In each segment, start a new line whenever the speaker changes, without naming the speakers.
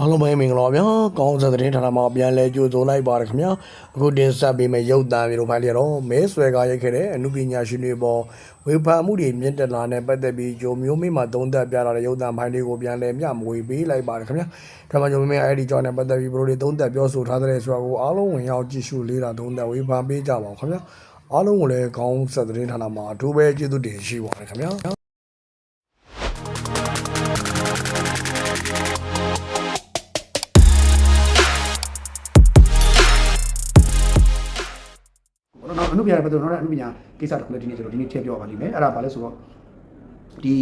အားလုံးပဲမင်္ဂလာပါဗျာကောင်းစတဲ့ဌာနမှာပြန်လဲကြိုဆိုလိုက်ပါရခင်ဗျာအခုတင်ဆက်ပေးမယ့်ရုပ်သံမျိုးတို့ဖိုင်လျတော့မဲဆွဲကားရိုက်ခဲ့တဲ့အမှုပညာရှင်တွေပေါ်ဝေဖန်မှုတွေမြင့်တက်လာတဲ့ပတ်သက်ပြီးဂျိုမျိုးမိမှာသုံးသပ်ပြလာတဲ့ရုပ်သံဖိုင်တွေကိုပြန်လဲမျှမဝေပေးလိုက်ပါရခင်ဗျာဒါမှဂျိုမျိုးမိအဲ့ဒီကြောင့်နဲ့ပတ်သက်ပြီးဘရိုတွေသုံးသပ်ပြောဆိုထားတဲ့ဆိုတာကိုအားလုံးဝင်ရောက်ကြည့်ရှုလေးတာသုံးသပ်ဝေဖန်ပေးကြပါအောင်ခင်ဗျာအားလုံးကိုလည်းကောင်းစတဲ့ဌာနမှာအထူးပဲကျေးဇူးတင်ရှိပါတယ်ခင်ဗျာ
ဘောနော်အနုပညာတွေပတ်သက်တော့နောက်တဲ့အနုပညာကိစ္စတစ်ခုလည်းဒီနေ့ကျွန်တော်ဒီနေ့ထည့်ပြောပါလိမ့်မယ်အဲ့ဒါဘာလဲဆိုတော့ဒီ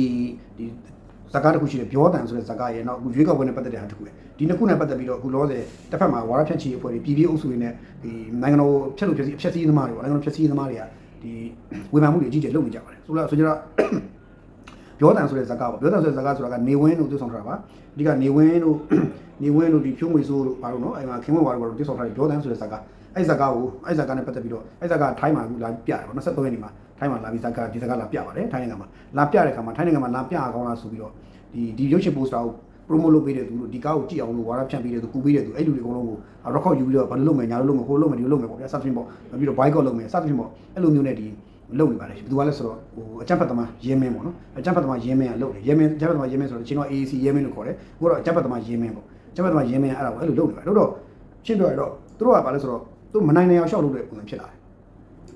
ဒီဇကာတစ်ခုရှိတယ်ပြောတန်ဆိုတဲ့ဇကာရဲ့နောက်အခုရွေးကောက်ပွဲနဲ့ပတ်သက်တဲ့ဟာတစ်ခုပဲဒီနှစ်ခုနဲ့ပတ်သက်ပြီးတော့အခုလောဆယ်တစ်ဖက်မှာဝါရဖြန့်ချီအဖွဲ့တွေပြည်ပြည်အုပ်စုတွေနဲ့ဒီနိုင်ငံတော်ဖြတ်လို့ဖြစ်စီဖြတ်စီသမားတွေပေါ့နိုင်ငံတော်ဖြတ်စီသမားတွေကဒီဝေဖန်မှုတွေအကြီးကျယ်လုပ်နေကြပါတယ်ဆိုတော့ဆိုကြတော့ပြောတန်ဆိုတဲ့ဇာတ်ကားပေါ့ပြောတန်ဆိုတဲ့ဇာတ်ကားဆိုတာကနေဝင်းတို့သိဆောင်ထားတာပါအဓိကနေဝင်းတို့နေဝင်းတို့ဒီဖြိုးငွေစိုးတို့ဘာလို့နော်အဲ့မှာခင်ဝင်းဝါတို့ဘာလို့သိဆောင်ထားတယ်ပြောတန်ဆိုတဲ့ဇာတ်ကား အဲ့ဇာတ်ကားကိုအဲ့ဇာတ်ကားနဲ့ပတ်သက်ပြီးတော့အဲ့ဇာတ်ကားထိုင်းမှာလာပြတယ်ပေါ့23ရက်နေ့မှာထိုင်းမှာလာပြီးဇာတ်ကားဒီဇာတ်ကားလာပြပါတယ်ထိုင်းနိုင်ငံမှာလာပြတဲ့ခါမှာထိုင်းနိုင်ငံမှာလာပြအောင်လားဆိုပြီးတော့ဒီဒီရုပ်ရှင်ပိုစတာကို promote လုပ်ပေးတဲ့သူတို့ဒီကားကိုကြည့်အောင်လို့ဝါရဖြန့်ပေးတဲ့သူကူပေးတဲ့သူအဲ့လူတွေအကုန်လုံးကို record ယူပြီးတော့ဘာလို့လုပ်မယ်ညာလို့လုပ်မယ်ဟိုလုပ်မယ်ဒီလိုလုပ်မယ်ပေါ့ဗျာ subscribe ပေါ့ပြီးတော့ boycott လုပ်မယ် subscribe ပေါ့အဲ့လိုမျိုးနဲ့ဒီလုပ်နေပါတယ်ဘယ်သူကလဲဆိုတော့ဟိုအကြမ်းဖက်သမားရင်းမင်းပေါ့နော်အကြမ်းဖက်သမားရင်းမင်းကလုပ်တယ်ရင်းမင်းအကြမ်းဖက်သမားရင်းမင်းဆိုတော့ချင်းတော့ AAC ရင်းမင်းလို့ခေါ်တယ်ကိုကတော့အကြမ်းဖက်သမားရင်းမင်းပေါ့အကြမ်းဖက်သမားရင်းမင်းအဲ့ဒါကိုအဲ့လိုလုပ်နေပါတယ်တော့ရှင်းပြောရတော့သူတို့ကဘာလဲဆိုတော့ သူမနိုင်နိုင်အောင်ရှောက်လုပ်တဲ့ပုံစံဖြစ်လာတယ်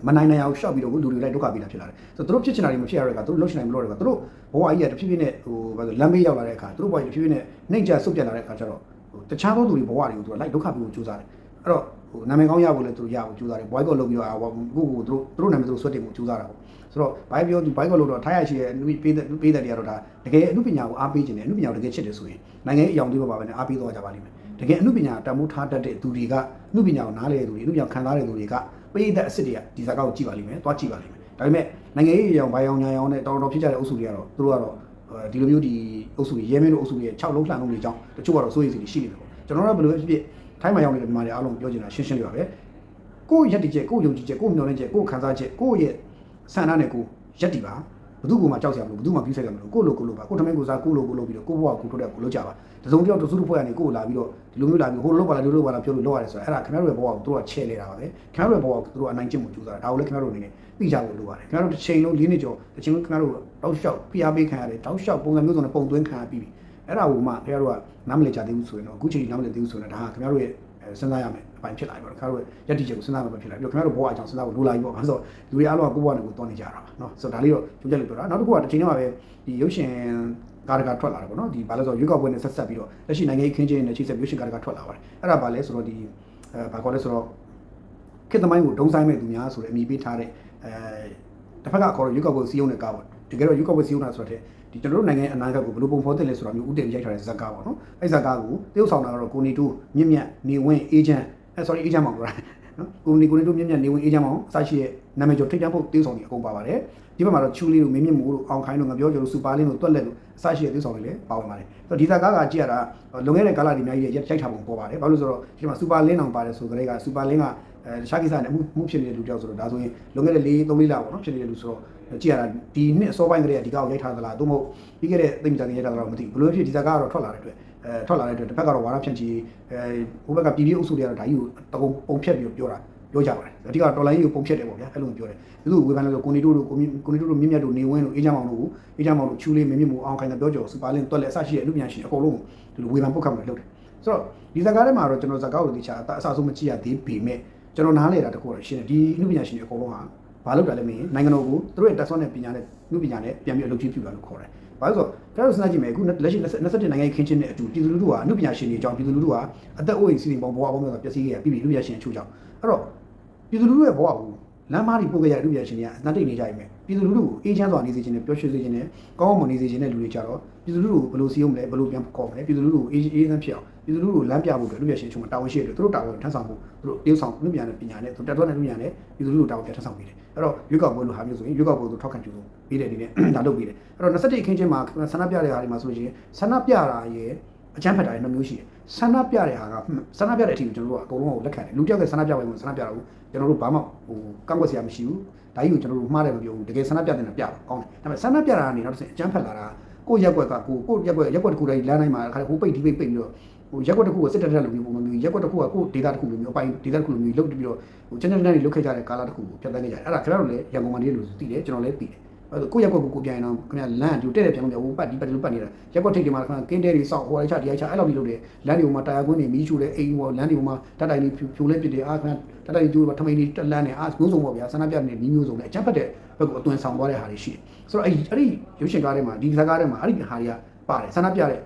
မနိုင်နိုင်အောင်ရှောက်ပြီးတော့လူတွေလိုက်ဒုက္ခပေးတာဖြစ်လာတယ်ဆိုတော့သူတို့ဖြစ်ချင်တာတွေမဖြစ်ရတဲ့အခါသူတို့လှုပ်ရှင်နိုင်မလို့တဲ့အခါသူတို့ဘဝကြီးကတဖြည်းဖြည်းနဲ့ဟိုဘာလို့လမ်းမေးရောက်လာတဲ့အခါသူတို့ဘဝကြီးတဖြည်းဖြည်းနဲ့နှိမ့်ချဆုတ်ပြတ်လာတဲ့အခါကျတော့ဟိုတခြားသောသူတွေဘဝတွေကိုသူကလိုက်ဒုက္ခပေးဖို့ကြိုးစားတယ်အဲ့တော့ဟိုနာမည်ကောင်းရဖို့လည်းသူတို့ရဖို့ကြိုးစားတယ်ဘွိုက်ကောလုပ်ပြီးတော့အာကိုကိုသူတို့သူတို့နာမည်သူတို့ဆွတ်တင်ဖို့ကြိုးစားတာပေါ့ဆိုတော့ဘိုက်ပြောသူဘိုက်ကောလုပ်တော့ထိုင်းရရှိရဲ့အနုပေးတဲ့ပေးတဲ့တွေကတော့ဒါတကယ်အနုပညာကိုအားပေးခြင်းနဲ့အနုပညာကိုတကယ်ချစ်တယ်ဆိုရင်နိုင်ငံရေးအယောင်တွေပါပဲနဲ့အားပေးသွားကြပါလိမ့်မယ်တကယ်အနုပညာတမိုးထားတတ်တဲ့သူတွေက အနုပညာကိုနားလေတဲ့သူတွေအနုပညာခံစားတဲ့သူတွေကပေးတဲ့အစ်စ်တွေကဒီဇာတ်ကောက်ကိုကြည့်ပါလိမ့်မယ်သွားကြည့်ပါလိမ့်မယ်ဒါပေမဲ့နိုင်ငံရေးအယောင်ဘိုင်အောင်ညာအောင်နဲ့တော်တော်ဖြစ်ကြတဲ့အုပ်စုတွေကတော့သူတို့ကတော့ဒီလိုမျိုးဒီအုပ်စုတွေရဲမင်းတို့အုပ်စုတွေရဲ့6လုံးလှန်လုံးတွေကြောင့်တချို့ကတော့စိုးရိမ်စိတ်တွေရှိနေတယ်ပေါ့ကျွန်တော်တို့ကဘယ်လိုဖြစ်ဖြစ်ထိုင်းမှာရောက်နေတဲ့မြန်မာတွေအားလုံးပြောချင်တာရှင်းရှင်းလေးပါပဲကိုယ့်ရက်တည်ချက်ကိုယ့်ယုံကြည်ချက်ကိုယ့်မျှော်လင့်ချက်ကိုယ့်ခံစားချက်ကိုယ့်ရဲ့ဆန္ဒနဲ့ကိုယ်ရက်တည်ပါ ဘယ်သူကမှကြောက်စရာမလိုဘယ်သူမှပြည့်စက်ကြမလို့ကိုယ့်လိုကိုယ်လိုပါကိုယ်ထမင်းကိုစားကိုယ့်လိုကိုယ်လိုပြီးတော့ကိုယ့်ဘဝကိုယ်ထုတ်တဲ့ကိုယ်လုပ်ကြပါတစုံတစ်ယောက်တစုတစ်ဖွဲ့ကနေကိုယ်ကိုလာပြီးတော့ဒီလိုမျိုးလာပြီးဟိုလိုလုပ်ပါလားဒီလိုလုပ်ပါလားပြောလို့လုပ်ရတယ်ဆိုတာအဲ့ဒါခင်ဗျားတို့ရဲ့ဘဝကိုသူတို့ကချဲ့နေတာပါပဲခင်ဗျားတို့ရဲ့ဘဝကိုသူတို့ကအနိုင်ကျင့်မှုကြိုးစားတာဒါကိုလည်းခင်ဗျားတို့အနေနဲ့သိကြဖို့လိုပါတယ်ခင်ဗျားတို့တစ်ချိန်လုံး၄နှစ်ကျော်တစ်ချိန်လုံးခင်ဗျားတို့တောက်လျှောက်ဖိအားပေးခံရတယ်တောက်လျှောက်ပုံစံမျိုးစုံနဲ့ပုံသွင်းခံရပြီးပြီအဲ့ဒါကိုမှခင်ဗျားတို့ကနားမလည်ကြသေးဘူးဆိုရင်တော့အခုချိန်နားမလည်သေးဘူးဆိုရင်ဒါကခင်ဗျားတို့ရဲ့စဉ်းစားရမယ် အပိုင်းဖြစ်လာပြီပေါ့ခင်ဗျားတို့ရက်တီချက်ကိုစဉ်းစားမှပဲဖြစ်လာပြီးတော့ခင်ဗျားတို့ဘဝအကြောင်းစဉ်းစားဖို့လိုလာပြီပေါ့ဘာလို့ဆိုတော့လူတွေအားလုံးကကိုယ့်ဘဝနဲ့ကိုယ်တွန်းနေကြတာပါနော်ဆိုတော့ဒါလေးတော့ကြိုးကြက်လို့ပြောတာနောက်တစ်ခုကတစ်ချိန်တည်းမှာပဲဒီရုပ်ရှင်ကာရကာထွက်လာတယ်ပေါ့နော်ဒီဘာလဲဆိုတော့ရွေးကောက်ပွဲနဲ့ဆက်ဆက်ပြီးတော့လက်ရှိနိုင်ငံရေးခင်းကျင်းနဲ့ချိတ်ဆက်ရုပ်ရှင်ကာရကာထွက်လာပါတယ်အဲ့ဒါဘာလဲဆိုတော့ဒီအဲဘာခေါ်လဲဆိုတော့ခေတ်သမိုင်းကိုဒုံဆိုင်မဲ့သူများဆိုတဲ့အမည်ပေးထားတဲ့အဲတစ်ဖက်ကခေါ်တော့ရွေးကောက်ပွဲစီးရုံနဲ့ကားပေါ့တကယ်တော့ရွေးကောက်ပွဲစီးရုံတာဆိုတဲ့ဒီကျွန်တော်တို့နိုင်ငံအနာဂတ်ကိုဘယ်လိုပုံဖော်သင့်လဲဆိုတာမျိုးဥတည်ရိုက်ထားတဲ့ဇက်ကားပေါ့နော်အဲ့ဇက်ကားကိုတရုတ်ဆောင်တာကတော့ကိုနေတူမြင့်မြတ်နေဝင်းအေဂျင့် အဲ sorry အေဂျင့်မောင်ပြောတာနော်ကိုနီကိုနီတူမြင့်မြတ်နေဝင်းအေဂျင့်မောင်အစရှိရဲ့နာမည်ကျော်ထိတ်တန့်ဖို့တရုတ်ဆောင်နေအကုန်ပါပါတယ်ဒီဘက်မှာတော့ချူလေးတို့မင်းမြင့်မိုးတို့အောင်ခိုင်းတို့ငပြောကျော်တို့စူပါလင်းတို့တွက်လက်တို့အစရှိရဲ့တရုတ်ဆောင်တွေလည်းပါဝင်ပါတယ်ဆိုတော့ဒီဇာတ်ကားကကြည့်ရတာလွန်ခဲ့တဲ့ကာလတွေအများကြီးရိုက်ထားပုံပေါ်ပါတယ်ဘာလို့လဲဆိုတော့ဒီမှာစူပါလင်းအောင်ပါတယ်ဆိုကြတဲ့ကစူပါလင်းကအဲတခြားကိစ္စနဲ့အမှုမှုဖြစ်နေတဲ့လူတယောက်ဆိုတော့ဒါဆိုရင်လွန်ခဲ့တဲ့၄၃လေးလပေါ့နော်ဖြစ်နေတဲ့လူဆိုတော့ကြည့်ရတာဒီနှစ်အစောပိုင်းကလေးကဒီကောက်ရိုက်ထားသလားသို့မဟုတ်ပြီးခဲ့တဲ့သိမ့်တန်ရိုက်ထားသလားမသိဘူးဘလို့ဖြစ်ဒီဇာတ်ကားကတော့ထွက်လာတဲ့အတွက် အဲထွက်လာတဲ့အတွက်တစ်ဖက်ကတော့ဝါရဖြန့်ချီအဲဟိုဘက်ကပြည်ပြည်အုပ်စုတွေကတော့ဒါကြီးကိုတကုံပုံဖြတ်ပြီးပြောတာပြောကြပါတယ်အဓိကတော်လိုင်းကြီးကိုပုံဖြတ်တယ်ပေါ့ဗျာအဲ့လိုပြောတယ်သူတို့ဝေဖန်လို့ဆိုကိုနီတိုတို့ကိုကိုနီတိုတို့မြင့်မြတ်တို့နေဝင်းတို့အေးချမ်းမောင်တို့အေးချမ်းမောင်တို့ချူလေးမင်းမြင့်မို့အောင်ခိုင်တဲ့ပြောကြော်စူပါလင်းတွက်လက်အစရှိတဲ့အမှုပြန်ရှိအကုန်လုံးဒီလိုဝေဖန်ပုတ်ခတ်မှုလုပ်တယ်ဆိုတော့ဒီဇာတ်ကားထဲမှာတော့ကျွန်တော်ဇာတ်ကားကိုတခြားအစအဆုံးမကြည့်ရသေးပေမဲ့ကျွန်တော်နားလေတာတခုတော့ရှင်းတယ်ဒီအမှုပြန်ရှိတွေအကုန်လုံးဟာ ဘာလုပ်တာလဲမင်းနိုင်ငံတော်ကိုသူတို့ရဲ့တက်ဆွမ်းတဲ့ပညာနဲ့မှုပညာနဲ့ပြန်ပြီးအလုပ်ကြီးပြုတာလို့ခေါ်တယ်ဘာလို့ဆိုတော့ကျွန်တော်စဉ်းစားကြည့်မယ်အခုလက်ရှိ27နိုင်ငံခင်းချင်းတဲ့အတူပြည်သူလူထုကအမှုပညာရှင်တွေအကြောင်းပြည်သူလူထုကအသက်အိုးအိမ်စီးစိမ်ပေါင်းဘဝပေါင်းများစွာပျက်စီးခဲ့ရပြည်ပြည်လူပညာရှင်အချို့ကြောင့်အဲ့တော့ပြည်သူလူထုရဲ့ဘဝကိုလမ်းမတွေပို့ခဲ့ရတဲ့လူပညာရှင်တွေကအနှံ့တိတ်နေကြရမယ်ပြည်သူလူထုကိုအေးချမ်းစွာနေစေခြင်းနဲ့ပျော်ရွှင်စေခြင်းနဲ့ကောင်းမွန်နေစေခြင်းနဲ့လူတွေကြတော့ပြည်သူလူထုကိုဘယ်လိုစီးအောင်မလဲဘယ်လိုပြန်ခေါ်မလဲပြည်သူလူထုကိုအေးအေးချမ်းဖြစ်အောင်ပြည်သူလူထုကိုလမ်းပြဖို့အတွက်လူပညာရှင်အချို့မှာတာဝန်ရှိတယ်သူတို့တာဝန်ထမ်းဆောင်ဖို့သူတို့တရုပ်ဆောင်လူပညာနဲ့ပညာနဲ့သူတက်တော့တဲ့လူပညာနဲ့ပြည်သူလူထုတာဝန်ပြန်ထမ်းဆောင်ပေးတယ် အဲ့တော့ရွေးကောက်ပွဲလိုဟာမျိုးဆိုရင်ရွေးကောက်ပွဲကိုထောက်ခံကြိုးပေးတဲ့အနေနဲ့ဒါလုပ်ပေးတယ်အဲ့တော့21အခင်းချင်းမှာဆန္ဒပြတဲ့ဟာတွေမှာဆိုရင်ဆန္ဒပြတာရဲ့အကြမ်းဖက်တာတွေနှမျိုးရှိတယ်ဆန္ဒပြတဲ့ဟာကဆန္ဒပြတဲ့အထီကိုကျွန်တော်တို့ကအကုန်လုံးကိုလက်ခံတယ်လူတစ်ယောက်ရဲ့ဆန္ဒပြပွဲကိုဆန္ဒပြတာကိုကျွန်တော်တို့ဘာမှဟိုကန့်ကွက်စရာမရှိဘူးဒါကြီးကိုကျွန်တော်တို့မှားတယ်မပြောဘူးတကယ်ဆန္ဒပြတဲ့နဲ့ပြပါကောင်းတယ်ဒါပေမဲ့ဆန္ဒပြတာကနေနောက်တစ်ဆင့်အကြမ်းဖက်လာတာကိုရက်ွက်ကကိုကိုရက်ွက်ရက်ွက်တစ်ခုတိုင်းလမ်းတိုင်းမှာခါဟိုပိတ်ဒီပိတ်ပိတ်ပြီးတော့ ဟိုရက်ကွက်တစ်ခုကိုစစ်တပ်တက်လိုမျိုးပုံစံမျိုးရက်ကွက်တစ်ခုကကိုဒေတာတစ်ခုလိုမျိုးအပိုင်းဒေတာတစ်ခုလိုမျိုးလုတ်ပြီးတော့ဟိုချန်နယ်နယ်လုတ်ခဲ့ကြတဲ့ကာလာတစ်ခုကိုဖြတ်သန်းခဲ့ကြတယ်အဲ့ဒါခင်ဗျားတို့လည်းရန်ကုန်မှာနေလို့သိတယ်ကျွန်တော်လည်းသိတယ်အဲ့ဒါကိုရက်ကွက်ကိုကိုပြန်ရင်တော့ခင်ဗျာလမ်းဒီတက်တဲ့ပြန်လို့ဟိုပတ်ဒီပတ်ဒီလိုပတ်နေတာရက်ကွက်ထိပ်တွေမှာခင်ဗျာကင်းတဲတွေစောက်ဟိုအချဒီအချအဲ့လိုမျိုးလုပ်တယ်လမ်းတွေမှာတာယာကွင်းတွေမီးရှို့တယ်အိမ်ဟိုလမ်းတွေမှာတတ်တိုင်တွေဖြိုလဲပစ်တယ်အာခင်ဗျာတတ်တိုင်ကျိုးထမိန်တွေတက်လန်းတယ်အာမျိုးစုံပေါ့ဗျာဆန္ဒပြနေနီးမျိုးစုံနဲ့အချက်ဖက်တဲ့ဘက်ကိုအသွင်ဆောင်သွားတဲ့ဟာတွေရှိတယ်ဆိုတော့အဲ့အဲ့ဒီရုပ်ရှင်ကားထဲမှာဒီဇာတ်ကားထဲမှာအဲ့ဒီဟာတွေကပါတယ်ဆန္ဒပြတဲ့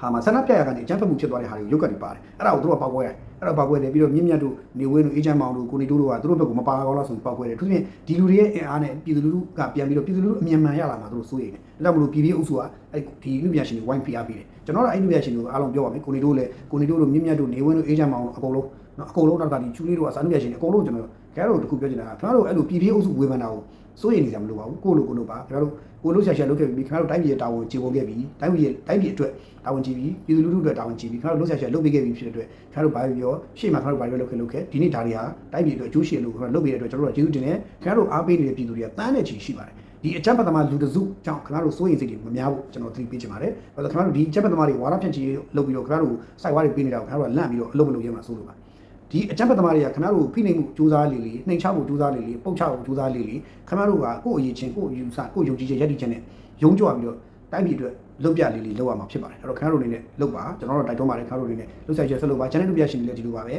ဟာမှာဆန္ဒပြရကနေအကြမ်းဖက်မှုဖြစ်သွားတဲ့ဟာတွေရုပ်ကတွေပါတယ်အဲ့ဒါကိုသူတို့ကပောက်ကွဲတယ်အဲ့တော့ပောက်ကွဲတယ်ပြီးတော့မြင့်မြတ်တို့နေဝင်းတို့အေဂျင့်မောင်တို့ကိုနေတိုးတို့ကသူတို့ဘက်ကမပါကောင်းလို့ဆိုပြီးပောက်ကွဲတယ်သူပြင်ဒီလူတွေရဲ့အင်အားနဲ့ပြည်သူလူထုကပြန်ပြီးတော့ပြည်သူလူထုအမြင်မှန်ရလာမှာသူတို့စိုးရိမ်တယ်ဒါကြောင့်မလို့ပြည်ပြည်အုပ်စုကအဲ့ဒီလူပြန်ရှင်တွေဝိုင်းဖိအားပေးတယ်ကျွန်တော်တို့အဲ့လူပြန်ရှင်တွေကိုအားလုံးပြောပါမယ်ကိုနေတိုးလည်းကိုနေတိုးတို့မြင့်မြတ်တို့နေဝင်းတို့အေဂျင့်မောင်တို့အကုန်လုံးနော်အကုန်လုံးတော့ကဒီချူလေးတို့ကစာလူပြန်ရှင်တွေအကုန်လုံးကျွန်တော်ခင်ဗျားတို့တခုပြောချင်တာကခင်ဗျားတို့အဲ့လိုပြည်ပြည်အုပ်စုဝေဖန်တာကို စိုးရိမ်နေကြမလို့ပါဘူးကိုလိုကိုလိုပါခင်ဗျားတို့ကိုလိုဆက်ဆက်လုပ်ခဲ့ပြီးခင်ဗျားတို့တိုင်းပြည်ရဲ့တာဝန်ခြေပုံခဲ့ပြီးတိုင်းပြည်ရဲ့တိုင်းပြည်အတွက်တာဝန်ကြည့်ပြီးပြည်သူလူထုအတွက်တာဝန်ကြည့်ပြီးခင်ဗျားတို့လိုဆက်ဆက်လုပ်ပေးခဲ့ပြီးဖြစ်တဲ့အတွက်ခင်ဗျားတို့ဘာပြောရှေ့မှာခင်ဗျားတို့ဘာပြောလုပ်ခဲ့လုပ်ခဲ့ဒီနေ့ဒါတွေဟာတိုင်းပြည်အတွက်အကျိုးရှိလို့ခင်ဗျားလုပ်ပေးတဲ့အတွက်ကျွန်တော်တို့ကကျေးဇူးတင်တယ်ခင်ဗျားတို့အားပေးနေတဲ့ပြည်သူတွေကတန်းတဲ့ချီရှိပါတယ်ဒီအကြမ်းဖက်သမားလူတစုကြောင့်ခင်ဗျားတို့စိုးရိမ်စိတ်တွေမများဘူးကျွန်တော်သတိပေးချင်ပါတယ်။ဘာလို့ခင်ဗျားတို့ဒီအကြမ်းဖက်သမားတွေဝါရဖြန့်ချီလုပ်ပြီးတော့ခင်ဗျားတို့စိုက်ဝါးတွေပေးနေတာကိုခင်ဗျားတို့ကလန့်ပြီးတော့အလုပ်မလုပ်ရမှာစိုးလို့ပါ။ ဒီအကြမ်းဖက်သမားတွေကခင်ဗျားတို့ဖိနှိပ်မှုစူးစမ်းလေလေနှိမ်ချမှုစူးစမ်းလေလေပုတ်ချမှုစူးစမ်းလေလေခင်ဗျားတို့ကကိုယ့်အရေးချင်းကိုယ့်အယူဆကိုယ့်ယုံကြည်ချက်ယက်တီချက်နဲ့ယုံကြွပြီးတော့တိုင်းပြည်အတွက်လုပ်ပြလေးလေးလုပ်ရမှာဖြစ်ပါတယ်အဲ့တော့ခင်ဗျားတို့အနေနဲ့လုပ်ပါကျွန်တော်တို့တိုက်တွန်းပါတယ်ခင်ဗျားတို့အနေနဲ့လုပ်ဆိုင်ချက်ဆက်လုပ်ပါ channel လုပ်ပြရှင်တွေလည်းဒီလိုပါပဲ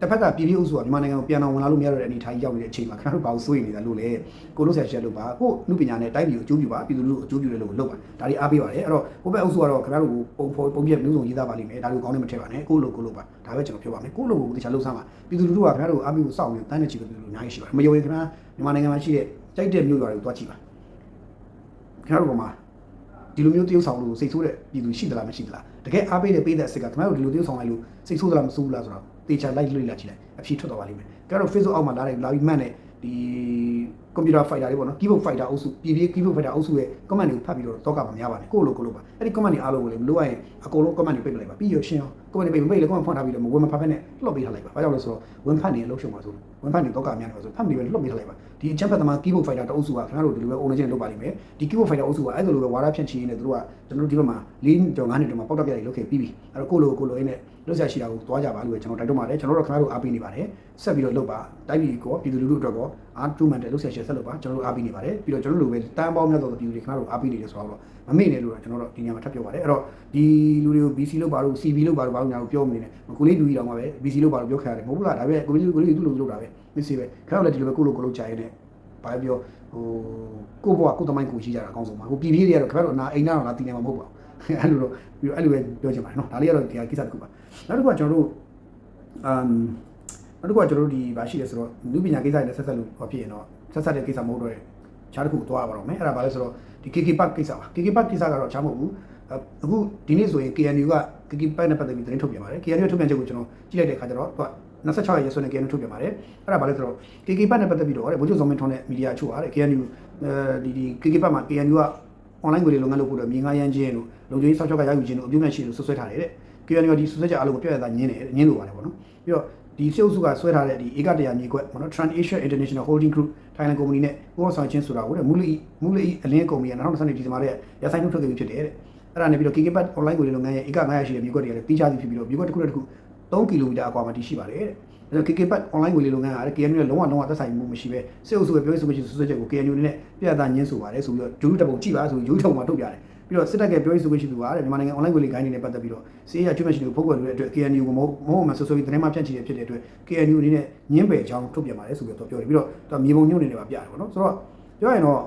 တစ်ဖက်ကပြည်ပြည်အုပ်စုကမြန်မာနိုင်ငံကိုပြန်အောင်ဝင်လာလို့မရတော့တဲ့အနေအထားကြီးရောက်နေတဲ့အချိန်မှာခင်ဗျားတို့ဘာလို့စိုးရိမ်နေတာလို့လဲကိုလို့ဆက်ချက်လုပ်ပါကိုနှုပညာနဲ့တိုင်းပြည်ကိုအကျိုးပြုပါပြည်သူလူထုအကျိုးပြုတယ်လို့လုပ်ပါဒါတွေအားပေးပါတယ်အဲ့တော့ဟိုဘက်အုပ်စုကတော့ခင်ဗျားတို့ကိုပုံဖော်ပုံပြမျိုးစုံရေးသားပါလိမ့်မယ်ဒါတွေကိုကောင်းနေမထည့်ပါနဲ့ကိုလို့ကိုလို့ပါဒါပဲကျွန်တော်ပြောပါမယ်ကိုလို့ကိုတခြားလှုပ်ဆမ်းပါပြည်သူလူထုကခင်ဗျားတို့အားပေးကိုစောင့်နေတန်းနေချီပြည်သူလူအများကြီးရှိပါတယ်မယုံရင်ခင်ဗျားမြန်မာနိုင်ငံမှာရှိတဲ့ကြိုက်တဲ့မြို့ရွာတွေကိုတွားကြည့်ပါခင်ဗျားတို့ကမှာဒီလိုမျိုးတရုပ်ဆောင်လို့စိတ်ဆိုးတဲ့ပြည်သူရှိသလားမရှိသလားတကယ်အားပေးတဲ့ပေးတဲ့အစ်စ်ကခင်ဗျားတို့ဒီလိုတရုပ်ဆောင်လိုက်လို့စိတ်ဆိုးသလားမဆိုးဘူးလားဆိုတော့ တေချာလိုက်လွှတ်လိုက်ကြည့်လိုက်အဖြေထွက်သွားပါလိမ့်မယ်ကြတော့ Facebook အောက်မှာလာတယ်လာပြီးမှတ်နေဒီကွန်ပျူတာဖိုက်တာတွေပေါ့နော် keyboard fighter အုပ်စုပြည်ပြည် keyboard fighter အုပ်စုရဲ့ comment တွေကိုဖတ်ပြီးတော့တော့ကမများပါနဲ့ကိုလိုကိုလိုပါအဲ့ဒီ comment တွေအားလုံးကိုလေမလို့ရရင်အကုန်လုံး comment တွေပိတ်ပလိုက်ပါပြီးရရှင်းအောင် comment တွေပိတ်မပိတ်လေ comment ဖွင့်ထားပြီးတော့မဝင်မဖတ်ဖက်နဲ့လှုပ်ပေးထားလိုက်ပါဘာကြောင့်လဲဆိုတော့ဝင်ဖတ်နေအလုပ်ရှုံပါဆို ဝင်ဖတ်နေတော့ကများနေပါဆိုဖတ်နေပဲလှုပ်ပေးထားလိုက်ပါဒီအချက်ဖတ်သမား keyboard fighter တအုပ်စုကခင်ဗျားတို့ဒီလိုပဲ owner ချင်းလုပ်ပါလိမ့်မယ်ဒီ keyboard fighter အုပ်စုကအဲ့လိုလိုပဲဝါရဖြန့်ချီရင်းနဲ့တို့ကကျွန်တော်တို့ဒီဘက်မှာ၄ကြော်၅နှစ်တောင်မှပေါက်တော့ပြရတယ်လုပ်ခဲ့ပြီးပြီအဲ့တော့ကိုလိုကိုလိုအင်းနဲ့လွတ်ဆက်ရှိတာကိုသွားကြပါလို့ပဲကျွန်တော်တိုက်တွန်းပါတယ်ကျွန်တော်တို့ခင်ဗျားတို့အားပေးနေပါတယ်ဆက်ပြီးတော့လုပ်ပါတိုက်ပြည်ကောပြည်သူလူထုအတွက်ကောအားတူမှန်တဲ့လွတ်ဆက်ရှိဆက်လုပ်ပါကျွန်တော်တို့အားပေးနေပါတယ်ပြီးတော့ကျွန်တော်တို့လိုပဲတန်းပေါင်းများသောပြည်သူတွေခင်ဗျားတို့အားပေးနေတယ်ဆိုတော့ မမေ့နဲ့လို့ကျွန်တော်တို့ဒီညမှာထပ်ပြောပါတယ်အဲ့တော့ဒီလူတွေကို BC လုပ်ပါလို့ CB လုပ်ပါလို့ဘာလို့ညာကိုပြောမနေနဲ့ကိုလေးလူကြီးတောင်မှပဲ BC လုပ်ပါလို့ပြောခဲ့ရတယ်မဟုတ်ဘူးလားဒါပဲကိုလေးကိုလေးသူ့လိုသူ့လိုတာပဲမစ်စီပဲခင်ဗျားတို့လည်းဒီလိုပဲကိုလိုကိုလိုကြာရတဲ့ဘာပြောဟိုကိုဘွားကိုတမိုင်းကိုရှိကြတာအကောင်းဆုံးပါဟိုပြည်ပြည်တွေကတော့ခင်ဗျားတို့နာအိမ်နာတော့ငါတည်နေမှာမဟုတ်ပါဘူးအဲ့လိုတော့ပြီးတော့အဲ့လိုပဲပြောချင်ပါတယ်နော်ဒါလေးကတော့ဒီကိစ္စတစ်ခုပါနောက်တစ်ခုကကျွန်တော်တို့အမ်နောက်တစ်ခုကကျွန်တော်တို့ဒီဘာရှိလဲဆိုတော့လူပညာကိစ္စတွေနဲ့ဆက်ဆက်လို့ဟောဖြစ်ရင်တော့ဆက်ဆက်တဲ့ကိစ္စမဟုတ်တော့တဲ့ ခြားတစ်ခုသွားရပါတော့မယ်အဲ့ဒါဘာလဲဆိုတော့ဒီ KK Park ကိစ္စပါ KK Park ကိစ္စကတော့ခြားမဟုတ်ဘူးအခုဒီနေ့ဆိုရင် KNU က KK Park နဲ့ပတ်သက်ပြီးသတင်းထုတ်ပြန်ပါတယ် KNU ထုတ်ပြန်ချက်ကိုကျွန်တော်ကြည့်လိုက်တဲ့အခါကျတော့သူက26ရက်ရက်စွဲနဲ့ KNU ထုတ်ပြန်ပါတယ်အဲ့ဒါဘာလဲဆိုတော့ KK Park နဲ့ပတ်သက်ပြီးတော့တဲ့ဘိုးချုပ်စောင်းမင်းထွန်းတဲ့မီဒီယာအချို့ဟာတဲ့ KNU အဲဒီဒီ KK Park မှာ KNU က online ကိုလုပ်ငန်းလုပ်ဖို့တော့မြေငါရမ်းချင်းတို့လုံခြုံရေးဆောက်ရှောက်ကရယူခြင်းတို့အပြုမဲ့ရှိလို့ဆွဆွဲထားတယ်တဲ့ KNU ဒီဆွဆွဲချက်အလုံးကိုပြည့်ရတာညင်းတယ်ညင်းလို့ပါတယ်ပေါ့နော်ပြီးတော့ဒီစေုပ်စုကဆွဲထားတဲ့ဒီဧကတရာမြေကွက်ပေါ့နော် Trans Asia International Holding Group Thailand Company နဲ့ပူးပေါင်းဆောင်ချင်းဆိုတာကိုတဲ့မူလီမူလီအလင်းကုမ္ပဏီက2020ဒီဇင်ဘာလရဲ့ရဆိုင်ထုတ်ထွက်ခဲ့ပြီးဖြစ်တယ်တဲ့အဲ့ဒါနဲ့ပြီးတော့ KKPAT online ကိုလုပ်ငန်းရဲ့ဧက900ရှိတဲ့မြေကွက်တွေကလည်းပြီးချသည်ဖြစ်ပြီးတော့မြေကွက်တစ်ခုတစ်ခု3ကီလိုမီတာအကွာမှာတည်ရှိပါတယ်တဲ့အဲ့တော့ KKPAT online ကိုလေလုပ်ငန်းက KNU နဲ့လုံးဝလုံးဝသက်ဆိုင်မှုမရှိပဲစေအုပ်စုပဲပြောရေးဆိုမရှိဆွဆွဲချက်ကို KNU နဲ့ပြသညင်းဆိုပါတယ်ဆိုပြီးတော့ဂျူးတပ်ပုံကြည့်ပါဆိုယူထုံမှာထုတ်ပြတယ် ပြီးတော့စစ်တပ်ကပြောရေးဆိုခွင့်ရှိသူကတဲ့မြန်မာနိုင်ငံ online ကိုလေခိုင်းနေတဲ့ပတ်သက်ပြီးတော့စီးရဲကျွမ်းရှိသူဖုတ်ကွယ်လို့တဲ့အတွက် KNU ကိုမဟုတ်မဟုတ်မှဆွဆွဲပြီးသတင်းမှဖြန့်ချီရဖြစ်တဲ့အတွက် KNU အနေနဲ့ညင်းပယ်ချောင်းထုတ်ပြန်ပါတယ်ဆိုပြီးတော့ပြောတယ်ပြီးတော့သူမြေပုံညွန့်နေတယ်ပါပြတယ်ပေါ့နော်ဆိုတော့ပြောရင်တော့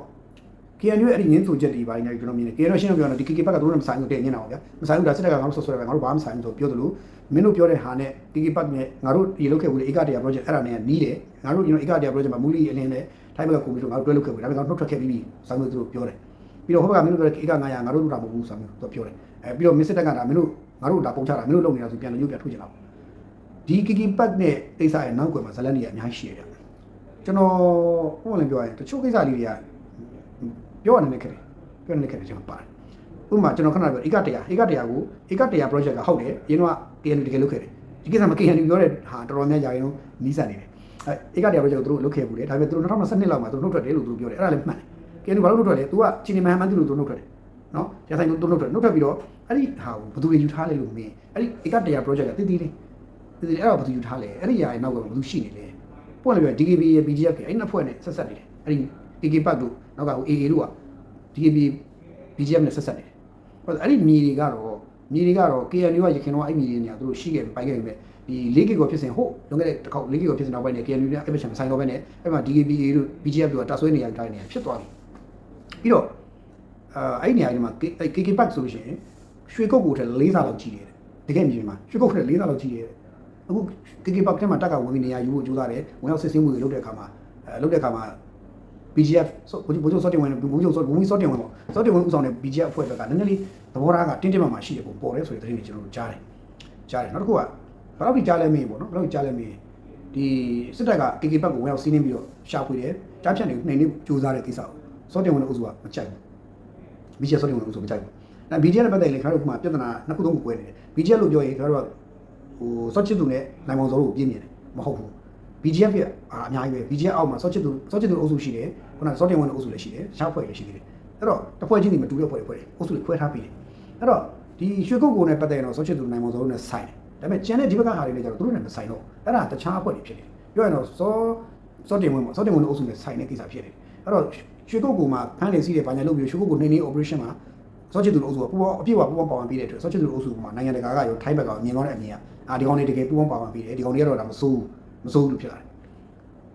KNU ရဲ့အဲ့ဒီငင်းဆိုချက်တွေဘာညာကျွန်တော်မြင်တယ် KNU ရှင်းပြောတော့ဒီ KK ဘက်ကသူတို့နဲ့မဆိုင်ဘူးတဲ့ညင်းတာပါဗျာမဆိုင်ဘူးဒါစစ်တပ်ကငါတို့ဆွဆွဲပဲငါတို့ဘာမှမဆိုင်ဘူးဆိုပြောသလိုမင်းတို့ပြောတဲ့ဟာနဲ့ KK ဘက်နဲ့ငါတို့ဒီလုပ်ခဲ့ဘူးလေဧကတရား project အဲ့ဒါနဲ့နီးတယ်ငါတို့ဒီတော့ဧကတရား project မှာမူလီအလင်းနဲ့ထိုင်းဘက်ကကိုပြီးတော့ငါတို့တွဲလုပ်ခဲ့ဘူးဒါပေမဲ့ငါတို့နှုတ်ထွက်ခဲ့ပြီးပြီဆိုင်လို့သူတို့ပြောတယ် ပြီးတော့ဟိုဘက်ကမင်းတို့ပြောတဲ့ဧက900ငါတို့တို့တာမဟုတ်ဘူးဆိုပြီးတော့ပြောတယ်အဲပြီးတော့မင်းစစ်တပ်ကဒါမင်းတို့ငါတို့ဒါပုံချတာမင်းတို့လုပ်နေတာဆိုပြန်လို့ပြထုတ်ချင်တာဒီ KK ဘက်နဲ့ကိစ္စရဲ့နောက်ွယ်မှာဇလန်တွေအများကြီးရှိရတယ်ကျွန်တော်ဟိုလည်းပြောရရင်တချို့ကိစ္စလေးတွေကပြောရနေခဲ့တယ်ပြောနေခဲ့တယ်ကျွန်တော်ပါတယ်ဥပမာကျွန်တော်ခဏပြောဧကတရားဧကတရားကိုဧကတရား project ကဟုတ်တယ်ရင်းတော့ KNU တကယ်လုပ်ခဲ့တယ်ဒီကိစ္စမှာ KNU ပြောတဲ့ဟာတော်တော်များကြာရင်နီးစပ်နေတယ်အဲဧကတရား project ကိုသူတို့လုပ်ခဲ့ဘူးလေဒါပေမဲ့သူတို့2022လောက်မှာသူတို့နှုတ်ထွက်တယ်လို့သူတို့ပြောတယ်အဲ့ဒါလည်းမှန်တယ် KNU ဘာလို့နှုတ်ထွက်လဲ तू ကချီနီမန်မှန်သူလို့သူနှုတ်ထွက်တယ်နော်ရဆိုင်တို့နှုတ်ထွက်နှုတ်ထွက်ပြီးတော့အဲ့ဒီဟာကိုဘယ်သူတွေယူထားလဲလို့မင်းအဲ့ဒီဧကတရား project ကတည်တည်လေးတည်တည်အဲ့တော့ဘယ်သူယူထားလဲအဲ့ဒီຢာရဲ့နောက်ကဘယ်သူရှိနေလဲပွင့်လို့ပြော DKB ရဲ့ BGF ကအဲ့နှစ်ဖွဲ့နဲ့ဆက်ဆက်နေတယ်အဲ့ဒီ AK Park တို့နောက်ကဟို AA တို့က DKB BGF နဲ့ဆက်ဆက်နေတယ်ဟုတ်အဲ့ဒီမြေတွေကတော့မြေတွေကတော့ KNU ကရခင်တော့အဲ့မြေတွေနေရာသူတို့ရှိခဲ့ပိုင်ခဲ့ပြီဒီ၄ GB ကိုဖြစ်စဉ်ဟုတ်လွန်ခဲ့တဲ့တစ်ခေါက်၄ GB ကိုဖြစ်စဉ်နောက်ပိုင်းနဲ့ KNU ကအဲ့ဘက်ချင်မဆိုင်တော့ဘဲနဲ့အဲ့မှာ DKBA တို့ BGF တို့ကတဆွဲနေရတိုင်းနေရဖြစ်သွားပြီ ပြီးတော့အာအဲ့ဒီနေရာတွေမှာ KK Park ဆိုလို့ရှိရင်ရွှေကုတ်ကိုထက်၄ဆလောက်ကြီးတယ်တကယ်မြေမှာရွှေကုတ်ထက်၄ဆလောက်ကြီးတယ်အခု KK Park ထဲမှာတက်ကဝင်ပြီးနေရာယူဖို့ကြိုးစားတယ်ဝင်ရောက်စစ်ဆေးမှုတွေလုပ်တဲ့အခါမှာအဲလုပ်တဲ့အခါမှာ BGF ဆိုဘိုးဘိုးချုပ်စောတင်ဝင်ဘိုးချုပ်စောဘိုးကြီးစောတင်ဝင်ပေါ့စောတင်ဝင်ဥဆောင်တဲ့ BGF အဖွဲ့ဘက်ကနည်းနည်းလေးသဘောထားကတင်းတင်းမာမာရှိတယ်ပုံပေါ်တယ်ဆိုတဲ့သတင်းတွေကျွန်တော်တို့ကြားတယ်ကြားတယ်နောက်တစ်ခုကဘယ်တော့ဒီကြားလဲမေးပေါ့နော်ဘယ်တော့ကြားလဲမေးဒီစစ်တပ်က KK ဘက်ကိုဝင်ရောက်စီးနှင်းပြီးတော့ရှာဖွေတယ်ကြားဖြတ်နေနှိမ်နေကြိုးစားတဲ့ကိစ္စကို စောတင်ဝင်ဥစုကမကြိုက်ဘူး BGF စောတင်ဝင်ဥစုမကြိုက်ဘူးအဲ BGF နဲ့ပတ်သက်ရင်ခင်ဗျားတို့ကပြဿနာနှစ်ခုသုံးခုကွဲနေတယ် BGF လို့ပြောရင်ခင်ဗျားတို့ကဟိုစောချစ်သူနဲ့နိုင်မောင်စောတို့ကိုပြင်းနေတယ်မဟုတ်ဘူး BGF ရဲ့အာအများကြီးပဲ BGF အောက်မှာစောချစ်သူစောချစ်သူအုပ်စုရှိတယ်ခုနကစောတင်ဝင်အုပ်စုလည်းရှိတယ်ရှားဖွဲ့လည်းရှိသေးတယ်အဲ့တော့တစ်ဖွဲ့ချင်းစီမတူတဲ့ဖွဲ့တွေဖွဲ့တယ်အုပ်စုတွေခွဲထားပြီးတယ်အဲ့တော့ဒီရွှေကုတ်ကိုနဲ့ပတ်သက်ရင်တော့စောချစ်သူနိုင်မောင်စောတို့နဲ့ဆိုင်တယ်ဒါပေမဲ့ကျန်တဲ့ဒီဘက်ကဟာတွေလည်းကျတော့သူတို့နဲ့မဆိုင်တော့အဲ့ဒါတခြားအဖွဲ့တွေဖြစ်တယ်ပြောရင်တော့စောစောတင်ဝင်ပေါ့စောတင်ဝင်အုပ်စုနဲ့ဆိုင်တဲ့ကိစ္စဖြစ်တယ်အဲ့တော့ ရွှေကုတ်ကိုမှာဖမ်းနေစီးတယ်ဘာညာလုပ်ပြီးရွှေကုတ်ကိုနှိမ့်နေ operation မှာစောချစ်သူအုပ်စုကပူပေါင်းအပြည့်အဝပူပေါင်းပါဝင်ပေးတဲ့အတွက်စောချစ်သူအုပ်စုကနိုင်ငံတကာကရောထိုင်းဘက်ကရောမြင်တော့တဲ့အမြင်ကအာဒီကောင်တွေတကယ်ပူပေါင်းပါဝင်ပေးတယ်ဒီကောင်တွေကတော့ဒါမစိုးဘူးမစိုးဘူးလို့ဖြစ်လာတယ်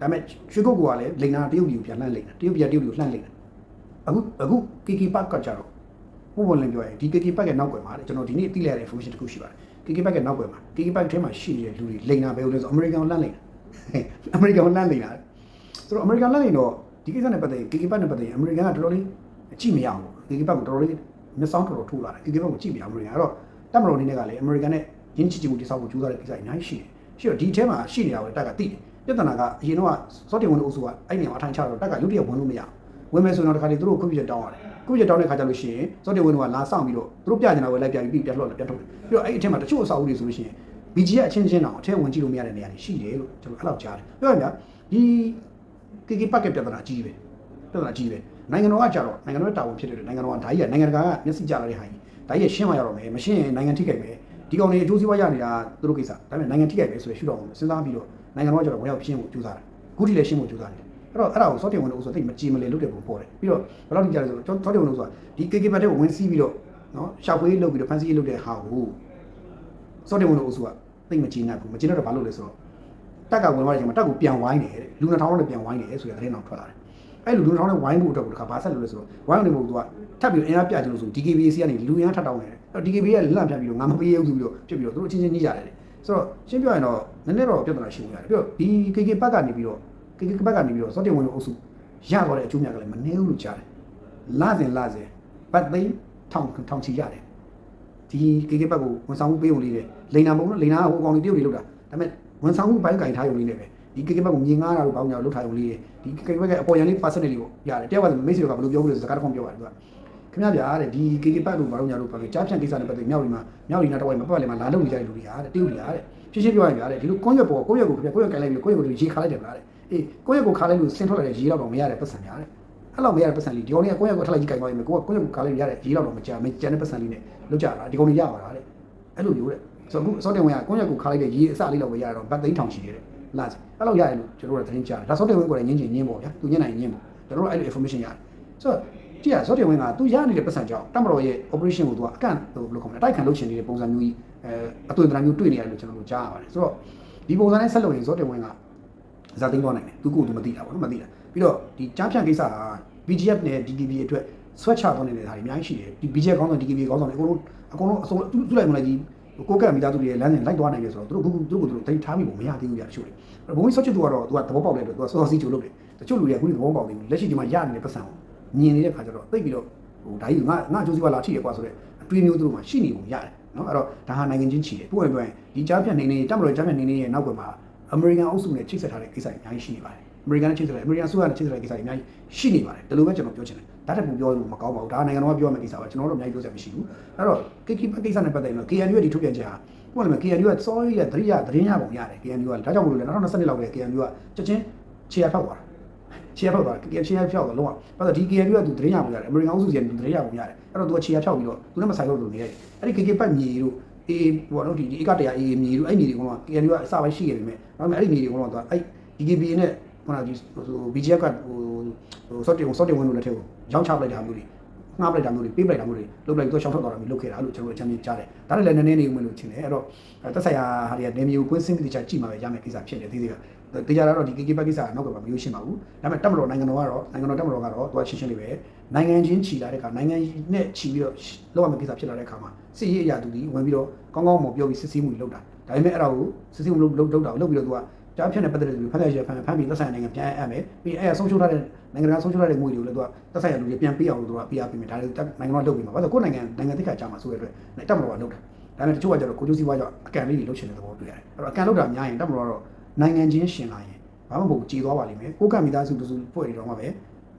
ဒါပေမဲ့ရွှေကုတ်ကလည်းလိန်နာတရုတ်ပြည်ကိုပြန်လှမ်းလိန်တာတရုတ်ပြည်ကတရုတ်ပြည်ကိုလှမ်းလိန်တာအခုအခု KK Park ကကြတော့ဘုဘလင်းပြောရင်ဒီ KK Park ရဲ့နောက်ွယ်မှာတဲ့ကျွန်တော်ဒီနေ့သိလိုက်ရတဲ့ information တစ်ခုရှိပါတယ် KK Park ရဲ့နောက်ွယ်မှာ KK Park ထဲမှာရှိနေတဲ့လူတွေလိန်နာပဲလို့လဲဆို American ကိုလှမ်းလိန်တာ American ကိုလှမ်းလိန်တာဆိုတော့ American လှမ်းလိန်တော့ ဒီကိစ္စနဲ့ပတ်သက်ရင် KK Park နဲ့ပတ်သက်ရင် American ကတော်တော်လေးအကြည့်မရအောင် KK Park ကိုတော်တော်လေးမျက်စောင်းတော်တော်ထိုးလာတယ် KK Park ကိုကြည့်မရအောင် American အဲ့တော့တပ်မတော်အနေနဲ့ကလည်း American နဲ့ရင်းချစ်ချစ်မှုတိစောက်ဖို့ကြိုးစားတဲ့ကိစ္စအများကြီးရှိတယ်ရှိတော့ဒီထဲမှာရှိနေတာကိုတက်ကသိတယ်ပြဿနာကအရင်တော့စောတင်ဝင်လို့အုပ်စုကအဲ့နေရာမှာအထိုင်ချတော့တက်ကရုပ်တရက်ဝင်လို့မရဘူးဝင်မယ်ဆိုရင်တော့တခါလေသူတို့ခွင့်ပြုချက်တောင်းရတယ်ခွင့်ပြုချက်တောင်းတဲ့ခါကျလို့ရှိရင်စောတင်ဝင်ကလာဆောင်ပြီးတော့သူတို့ပြကျင်တာကိုလိုက်ပြပြီးပြန်လှော့ပြန်ထုတ်တယ်ပြီးတော့အဲ့ဒီအထက်မှာတချို့အဆောက်အဦတွေဆိုလို့ရှိရင် BG ရဲ့အချင်းချင်းတောင်အထက်ဝင်ကြည့်လို့မရတဲ့နေရာတွေရှိတယ်လို့ကျွန်တော်အဲ့လောက်ကြားတယ်ပြောရရင်ဗျာဒီ KK Packet ပြဿနာကြီးပဲပြဿနာကြီးပဲနိုင်ငံတော်ကကြတော့နိုင်ငံတော်တာဝန်ဖြစ်တယ်နိုင်ငံတော်ကဒါကြီးကနိုင်ငံတကာကမျက်စိကျလာတဲ့ဟာကြီးဒါကြီးရှင်းမရတော့မယ်မရှင်းရင်နိုင်ငံထိခိုက်မယ်ဒီကောင်တွေအကျိုးစီးပွားရနေတာသူတို့ကိစ္စဒါပေမဲ့နိုင်ငံထိခိုက်မယ်ဆိုရရှုတော့စဉ်းစားပြီးတော့နိုင်ငံတော်ကကြတော့ဝင်ရောက်ပြင်းဖို့ကြိုးစားတယ်ခုထိလည်းရှင်းဖို့ကြိုးစားတယ်အဲ့တော့အဲ့ဒါကိုစောတင်ဝင်လို့ဆိုသိမကြည်မလဲလုပ်တယ်ပုံပေါ်တယ်ပြီးတော့ဘယ်လောက်ထိကြလဲဆိုတော့စောတင်ဝင်လို့ဆိုတာဒီ KK Packet ကိုဝင်စီးပြီးတော့နော်ရှာဖွေးလုပ်ပြီးတော့ဖန်စီးလုပ်တဲ့ဟာကိုစောတင်ဝင်လို့ဆိုကသိမကြည်နိုင်ဘူးမကြည်တော့ဘာလို့လဲဆိုတော့ တက်ကဝင်သွားတဲ့အချိန်မှာတက်ကိုပြန်ဝိုင်းတယ်တဲ့လူနှစ်ထောင်လောက်နဲ့ပြန်ဝိုင်းတယ်ဆိုတဲ့သတင်းတော်ထွက်လာတယ်အဲ့လူနှစ်ထောင်နဲ့ဝိုင်းဖို့အတွက်ကိုတခါဘာဆက်လုပ်လဲဆိုတော့ဝိုင်းနေဖို့ကထပ်ပြီးအင်အားပြချင်လို့ဆို DKBC ကနေလူရန်ထပ်တောင်းနေတယ်အဲ့ DKB ကလန့်ပြန်ပြီးတော့ငါမပေးရဘူးဆိုပြီးတော့ဖြစ်ပြီးတော့သူတို့အချင်းချင်းညှိကြတယ်တဲ့ဆိုတော့ရှင်းပြရင်တော့နည်းနည်းတော့ပြဿနာရှိနေရတယ်ပြီးတော့ဒီ KK ဘက်ကနေပြီးတော့ KK ဘက်ကနေပြီးတော့စောတင်ဝင်လို့အုပ်စုရသွားတဲ့အကျိုးများကလည်းမနှဲဘူးလို့ကြားတယ်လာစဉ်လာစဉ်ဘတ်သိန်းထောင်ထောင်ချီရတယ်ဒီ KK ဘက်ကိုဝန်ဆောင်မှုပေးုံလေးတယ်လိန်နာမုံနော်လိန်နာကဟိုအကောင်လေးတရုတ်တွေလောက်တာဒါပေမဲ့ ဝန်ဆောင်မှုဘိုင်းကင်ထားရုံလေးနဲ့ပဲဒီ KK ဘက်ကိုမြင်ငားတာလို့ဘောင်းညာလောက်ထားရုံလေးဒီ KK ဘက်ကအပေါ်ရန်လေး personally ကိုရတယ်တယောက်ကမိတ်ဆွေကဘယ်လိုပြောလို့လဲစကားတစ်ခုပြောပါတယ်သူကခင်ဗျားဗျာတဲ့ဒီ KK ဘက်လို့ဘာလို့ညာလို့ပြောလို့ကြားဖြန့်ကိစ္စနဲ့ပတ်သက်မြောက်ဒီမှာမြောက်ဒီနာတော့ဝိုင်းမပတ်လည်းမှာလာလို့နေကြတဲ့လူတွေဟာတဲ့တရုတ်တွေဟာတဲ့ရှင်းရှင်းပြောရရင်ဗျာတဲ့ဒီလိုကွန်ရက်ပေါ်ကွန်ရက်ကိုခင်ဗျာကွန်ရက်ကန်လိုက်ပြီးကွန်ရက်ကိုရေခါလိုက်တယ်ဗျာတဲ့အေးကွန်ရက်ကိုခါလိုက်လို့ဆင်းထွက်လာတဲ့ရေတော့တော့မရတဲ့ပတ်စံများတဲ့အဲ့လောက်မရတဲ့ပတ်စံလေးဒီကောင်လေးကကိုယ့်ရဲ့ကိုယ်ထလိုက်ကြီးကြိုင်သွားပြီကိုကကိုယ့်ရဲ့ကိုယ်ကားလေးရတဲ့ရေးတော့တော့မကြမကြတဲ့ပတ်စံလေးနဲ့လောက်ကြတာဒီကောင်လေးရပါလားတဲ့အဲ့လိုမျိုးတဲ့ ဆိုတော့အခုစောတင်ဝင်ကကိုယ့်ရဲ့ကိုယ်ခါလိုက်တဲ့ရေးအစလေးလောက်ပဲရတော့ဗတ်သိန်းထောင်ရှိတယ်တဲ့လာစီအဲ့လောက်ရတယ်လို့ကျွန်တော်တို့ကသတင်းကြားတယ်ဒါစောတင်ဝင်ကိုလည်းညင်းချင်ညင်းပေါ့ဗျာသူညင်းနိုင်ညင်းပေါ့ကျွန်တော်တို့အဲ့လို information ရတယ်ဆိုတော့တိရစောတင်ဝင်ကသူရနေတဲ့ပတ်စံကြောင့်တမတော်ရဲ့ operation ကိုသူကအကန့်ဟိုဘယ်လိုခေါ်မလဲအတိုက်ခံလုပ်ချင်နေတဲ့ပုံစံမျိုးကြီးအဲအသွင်သဏ္ဍာန်မျိုးတွေ့နေရတယ်လို့ကျွန်တော်တို့ကြားရပါတယ်ဆိုတော့ဒီပုံစံနဲ့ဆက်လုပ်ရင်စောတင်ဝင်ကဇာသိမ်းသွားနိုင်တယ်သူကိုယ်သူမသိတာပေါ့နော်မသိတာပြီးတော့ဒီကြားဖြန့်ကိစ္စဟာ BGF နဲ့ DKB အတွက်ဆွဲချသွားနေတဲ့ဟာတွေအများကြီးရှိတယ်ဒီ BGF ကောင်းဆောင် DKB ကောင်းဆောင်တွေအကုန်လုံးအကုန်လုံးအစုံသူသူလိုက်မလိုက်ကြီး ကိုကက်မိသားစုတွေရဲ့လမ်းစဉ်လိုက်သွားနိုင်တယ်ဆိုတော့သူတို့သူတို့ကိုသူတို့တိတ်ထားမိဖို့မရသေးဘူးပြတချို့တွေဘုံကြီးဆော့ချစ်သူကတော့သူကသဘောပေါက်တယ်လို့သူကစောစောစီးချိုလုပ်တယ်တချို့လူတွေကအခုသဘောပေါက်သေးဘူးလက်ရှိဒီမှာရနေတဲ့ပတ်စံကိုမြင်နေတဲ့ခါကျတော့သိပြီးတော့ဟိုဒါကြီးငါငါအကျိုးစီးပွားလာထိရကွာဆိုတော့အတွေးမျိုးသူတို့မှရှိနေပုံရတယ်နော်အဲ့တော့ဒါဟာနိုင်ငံချင်းချီတယ်ပို့ရင်ပြောရင်ဒီကြားဖြတ်နေနေတက်မလို့ကြားဖြတ်နေနေရဲ့နောက်ကွယ်မှာအမေရိကန်အုပ်စုနဲ့ချိတ်ဆက်ထားတဲ့ကိစ္စတွေအများကြီးရှိနေပါတယ် အမေရိကန်နဲ့ချိတ်ဆက်တယ်အမေရိကန်စုကနဲ့ချိတ်ဆက်တဲ့ကိစ္စတွေအများကြီးရှိနေပါတယ်ဒါလိုပဲကျွန်တော်ပြောချင်တယ်ဒါတက်ပူပြောလို့မကောင်းပါဘူးဒါနိုင်ငံတော်ကပြောမယ့်ကိစ္စပါကျွန်တော်တို့အများကြီးပြောစရာမရှိဘူးအဲ့တော့ KK ကိစ္စနဲ့ပတ်သက်ရင်တော့ KNU ရဲ့ဒီထုတ်ပြန်ချက်ဟာဘုရားလည်း KNU ကစောရရဲ့သတိရသတင်းရပုံရတယ် KNU ကဒါကြောင့်မလို့လဲ2020လောက်က KNU ကချက်ချင်းခြေရဖောက်သွားတာခြေရဖောက်သွားတယ်ခြေရဖောက်တော့လုံးဝဘာလို့ဒီ KNU ကသူတရင်ရပုံရတယ်အမေရိကန်အုပ်စုစီကသူတရင်ရပုံရတယ်အဲ့တော့သူကခြေရဖောက်ပြီးတော့သူနဲ့မဆိုင်တော့လို့နေရတယ်အဲ့ဒီ KK ပတ်မြေတို့အေးဟိုနော်ဒီဒီအကတရားအေးမြေတို့အဲ့မြေတွေက KNU ကအစပိုင်းရှိခဲ့ပြီမဲ့ဒါပေမဲ့အဲ့ဒီမြေတွေကတော့သူအဲ့ DKB နဲ့ ဟိုနော်ဒီဟို BGF ကဟိုဟို sorting sorting ဝင်လို့လက်ထက်ကိုရောင်းချလိုက်တာမျိုးတွေငှားပလိုက်တာမျိုးတွေပေးပလိုက်တာမျိုးတွေလုပ်လိုက်တော့ရှောင်းထွက်သွားတာမျိုးလုပ်ခဲ့တာလို့ကျွန်တော်တို့အချမ်းမြင်ကြားတယ်ဒါလည်းလည်းနည်းနည်းနေဝင်လို့ချင်တယ်အဲ့တော့တက်ဆိုင်ရာဟာတွေကနေမျိုးကွင်းစင်းပြီးတခြားကြည့်မှာပဲရမယ်ကိစ္စဖြစ်နေသေးသေးကတရားတော့ဒီ KK ဘက်ကိစ္စကနောက်ကမမျိုးရှင်းပါဘူးဒါပေမဲ့တက်မတော်နိုင်ငံတော်ကတော့နိုင်ငံတော်တက်မတော်ကတော့သူကရှင်းရှင်းလေးပဲနိုင်ငံချင်းချီလာတဲ့အခါနိုင်ငံနဲ့ချီပြီးတော့လောက်ရမယ့်ကိစ္စဖြစ်လာတဲ့အခါမှာစစ်ရေးအရာသူဒီဝင်ပြီးတော့ကောင်းကောင်းမပြောပြီးစစ်ဆေးမှုတွေလုပ်တာဒါပေမဲ့အဲ့ဒါကိုစစ်ဆေးမှုလုပ်လုပ်တာကိုလုပ်ပြီးတော့သူက ကြားဖြတ်နေပတ်သက်တဲ့လူဖမ်းရရဖမ်းဖမ်းပြီးသက်ဆိုင်နိုင်ငံပြန်အပ်မယ်ပြီးအဲ့အဆုံးရှုံးထားတဲ့နိုင်ငံကဆုံးရှုံးထားတဲ့ငွေတွေကိုလည်းသူကသက်ဆိုင်ရာလူတွေပြန်ပေးအောင်လို့သူကပေးရပေးမယ်ဒါတွေနိုင်ငံကလုပ်ပြီးမှာဘာလို့ကိုယ်နိုင်ငံနိုင်ငံတိတ်ခါကြမှာဆိုတဲ့အတွက်တက်မတော်ကလုပ်တာဒါပေမဲ့တချို့ကကျတော့ကိုကျိုးစီးပွားကြောင့်အကန်လေးတွေလုပ်ချင်တဲ့သဘောတွေ့ရတယ်အဲ့တော့အကန်လုပ်တာများရင်တက်မတော်ကတော့နိုင်ငံချင်းရှင်လာရင်ဘာမှမဟုတ်ကြည်သွားပါလိမ့်မယ်ကိုကမိသားစုတူစုဖွဲ့ရတော့မှပဲ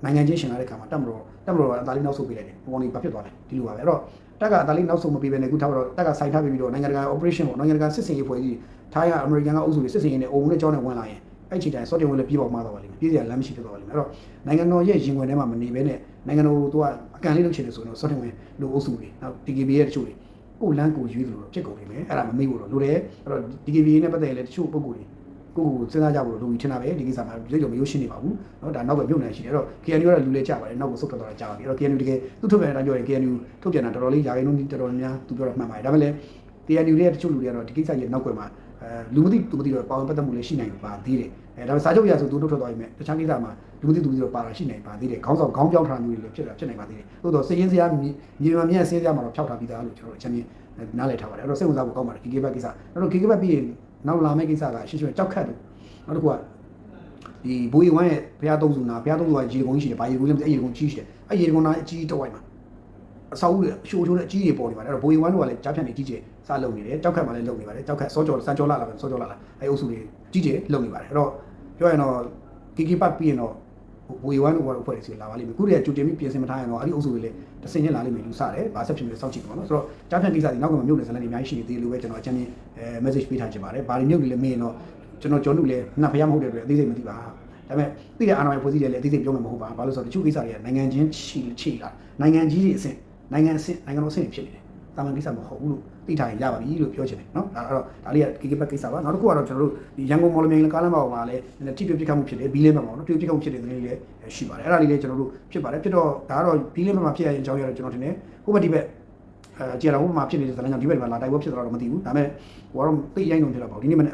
နိုင်ငံချင်းရှင်လာတဲ့ခါမှာတက်မတော်တက်မတော်ကအသာလေးနောက်ဆုတ်ပေးလိုက်တယ်ဘုံကောင်လေးဘာဖြစ်သွားလဲဒီလိုပါပဲအဲ့တော့ တက်ကဒါလေးနောက်ဆုံးမပေးဘဲနဲ့အခုထားတော့တက်ကစိုက်ထားပြီးတော့နိုင်ငံတကာ operation ပေါ့နိုင်ငံတကာစစ်စင်ရေးဖွဲ့ကြီးထိုင်းကအမေရိကန်ကအုပ်စုတွေစစ်စင်ရေးနဲ့အုံနဲ့ကြောင်းနဲ့ဝင်လာရင်အဲ့ချိန်တိုင်းစောတင်ဝင်လည်းပြေးပေါက်မှာတော့ပါလိမ့်မယ်ပြေးစရာလမ်းမရှိဖြစ်သွားပါလိမ့်မယ်အဲ့တော့နိုင်ငံတော်ရဲ့ရင်ဝင်ထဲမှာမနေဘဲနဲ့နိုင်ငံတော်သူကအကန်လေးလုပ်ချင်တယ်ဆိုတော့စောတင်ဝင်လူအုပ်စုတွေနောက် DKB ရဲ့တချို့တွေကိုလန်းကိုရွေးသလိုတော့ဖြစ်ကုန်နေမယ်အဲ့ဒါမမေ့ဘူးတော့လိုတယ်အဲ့တော့ DKB နဲ့ပတ်သက်ရင်လည်းတချို့ပုံကိုယ်တွေ ကိုကိုစဉ်းစားကြဖို့လိုပြီးထင်တာပဲဒီကိစ္စမှာလက်ကြော်မရိုးရှင်းနေပါဘူးเนาะဒါနောက်ကပြုတ်နေရှိတယ်အဲ့တော့ KNU ကလူလေးကြပါတယ်နောက်ကိုဆုတ်ထွက်သွားတာကြာပါပြီအဲ့တော့ KNU တကယ်သူ့ထုတ်ပြန်တဲ့အတိုင်းပြောရင် KNU ထုတ်ပြန်တာတော်တော်လေးယာရင်လုံးတော်တော်များသူပြောတာမှန်ပါတယ်ဒါပေမဲ့လည်း KNU ရဲ့တချို့လူတွေကတော့ဒီကိစ္စရဲ့နောက်ွယ်မှာအဲလူမသိသူမသိတော့ပါဝင်ပတ်သက်မှုလည်းရှိနိုင်ပါသေးတယ်အဲဒါပေမဲ့စာချုပ်ရဆိုသူတို့ထွက်သွားပြီမဲ့တခြားကိစ္စမှာလူမသိသူမသိတော့ပါတာရှိနိုင်ပါသေးတယ်ခေါင်းဆောင်ခေါင်းပြောင်းထားမျိုးတွေလည်းဖြစ်တာဖြစ်နိုင်ပါသေးတယ်သို့တော့စည်ရင်းစရာမြေမြေမြတ်စင်းစရာမှာတော့ဖြောက်ထားပြီးသားလို့ကျွန်တော်အချင်းချင်းနားလည်ထားပါတယ်အဲ့တော့စိတ်ဝင်စားဖို့ကောင်းပါတယ် KK ဘက်ကိစ္စအဲ့တော့ KK ဘက်ပြီးရင် နောက်လာမယ့်ကိစ္စကရှင်းရှင်းကြောက်ခတ်တယ်နောက်တစ်ခုကဒီဘိုးရီဝမ်းရဲ့ဘုရားသုံးစုနာဘုရားသုံးစုကရေကုန်းရှိတယ်ဘာရေကုန်းလဲမသိအဲ့ရေကုန်းကြီးရှိတယ်အဲ့ရေကုန်းနာအကြီးတော့ဝိုင်းမှာအဆောက်အဦတွေအရှိုးချိုးနဲ့အကြီးတွေပေါ်နေပါတယ်အဲ့တော့ဘိုးရီဝမ်းတို့ကလည်းကြားဖြတ်နေကြီးကျယ်စလုပ်နေတယ်ကြောက်ခတ်မှလည်းလုပ်နေပါတယ်ကြောက်ခတ်စောကြောစံကြောလာလာပဲစောကြောလာလာအဲ့အုပ်စုတွေကြီးကျယ်လုပ်နေပါတယ်အဲ့တော့ပြောရင်တော့ KK ပတ်ပြီးရင်တော့ ဘိုးရီဝမ်းတို့ကတော့အဖွဲ့အစည်းလာပါလိမ့်မယ်ခုတည်းကကြိုတင်ပြီးပြင်ဆင်မထားရင်တော့အဲ့ဒီအုပ်စုတွေလည်းတစ်စင်ချင်းလာလိမ့်မယ်ယူဆတယ်ဘာဆက်ဖြစ်လဲစောင့်ကြည့်ပါတော့ဆိုတော့ကြားဖြတ်ကိစ္စတွေနောက်ကမှမြုပ်နေစလန်တွေအများကြီးရှိနေသေးတယ်လို့ပဲကျွန်တော်အချမ်းချင်းအဲ message ပေးထားချင်ပါတယ်ဘာတွေမြုပ်နေလဲမေးရင်တော့ကျွန်တော်ကျွန်တော်တို့လည်းနှစ်ဖျားမဟုတ်တဲ့အတွက်အသေးစိတ်မသိပါဒါပေမဲ့သိတဲ့အာဏာပိုင်ဖွဲ့စည်းတယ်လည်းအသေးစိတ်ပြောမှာမဟုတ်ပါဘာလို့ဆိုတော့တချို့ကိစ္စတွေကနိုင်ငံချင်းချီချီလာနိုင်ငံကြီးတွေအဆင့်နိုင်ငံအဆင့်နိုင်ငံတော်အဆင့်ဖြစ်နေတယ်တာမန်ကိစ္စမဟုတ်ဘူးလို့ သိထားရင်ရပါပြီလို့ပြောချင်တယ်နော်ဒါတော့ဒါလေးက KK ဘက်ကိစ္စပါနောက်တစ်ခုကတော့ကျွန်တော်တို့ဒီရန်ကုန်မော်လမြိုင်ကားလမ်းပေါ်မှာလည်းနည်းတိပြပြစ်ခတ်မှုဖြစ်တယ်ဘီးလေးမှာပေါ့နော်တိပြပြစ်ခတ်မှုဖြစ်တဲ့သတင်းလေးလည်းရှိပါတယ်အဲ့ဒါလေးလည်းကျွန်တော်တို့ဖြစ်ပါတယ်ဖြစ်တော့ဒါကတော့ဘီးလေးမှာဖြစ်ရရင်အကြောင်းရတော့ကျွန်တော်ထင်တယ်ဟိုဘက်ဒီဘက်အဲကြည်တော်ဟိုမှာဖြစ်နေတဲ့ဇာတ်လမ်းကြောင့်ဒီဘက်မှာလာတိုက်ပွဲဖြစ်တော့မသိဘူးဒါပေမဲ့ဟိုကတော့သိရိုင်းလုံးဖြစ်တော့ပေါ့ဒီနေ့မနေ့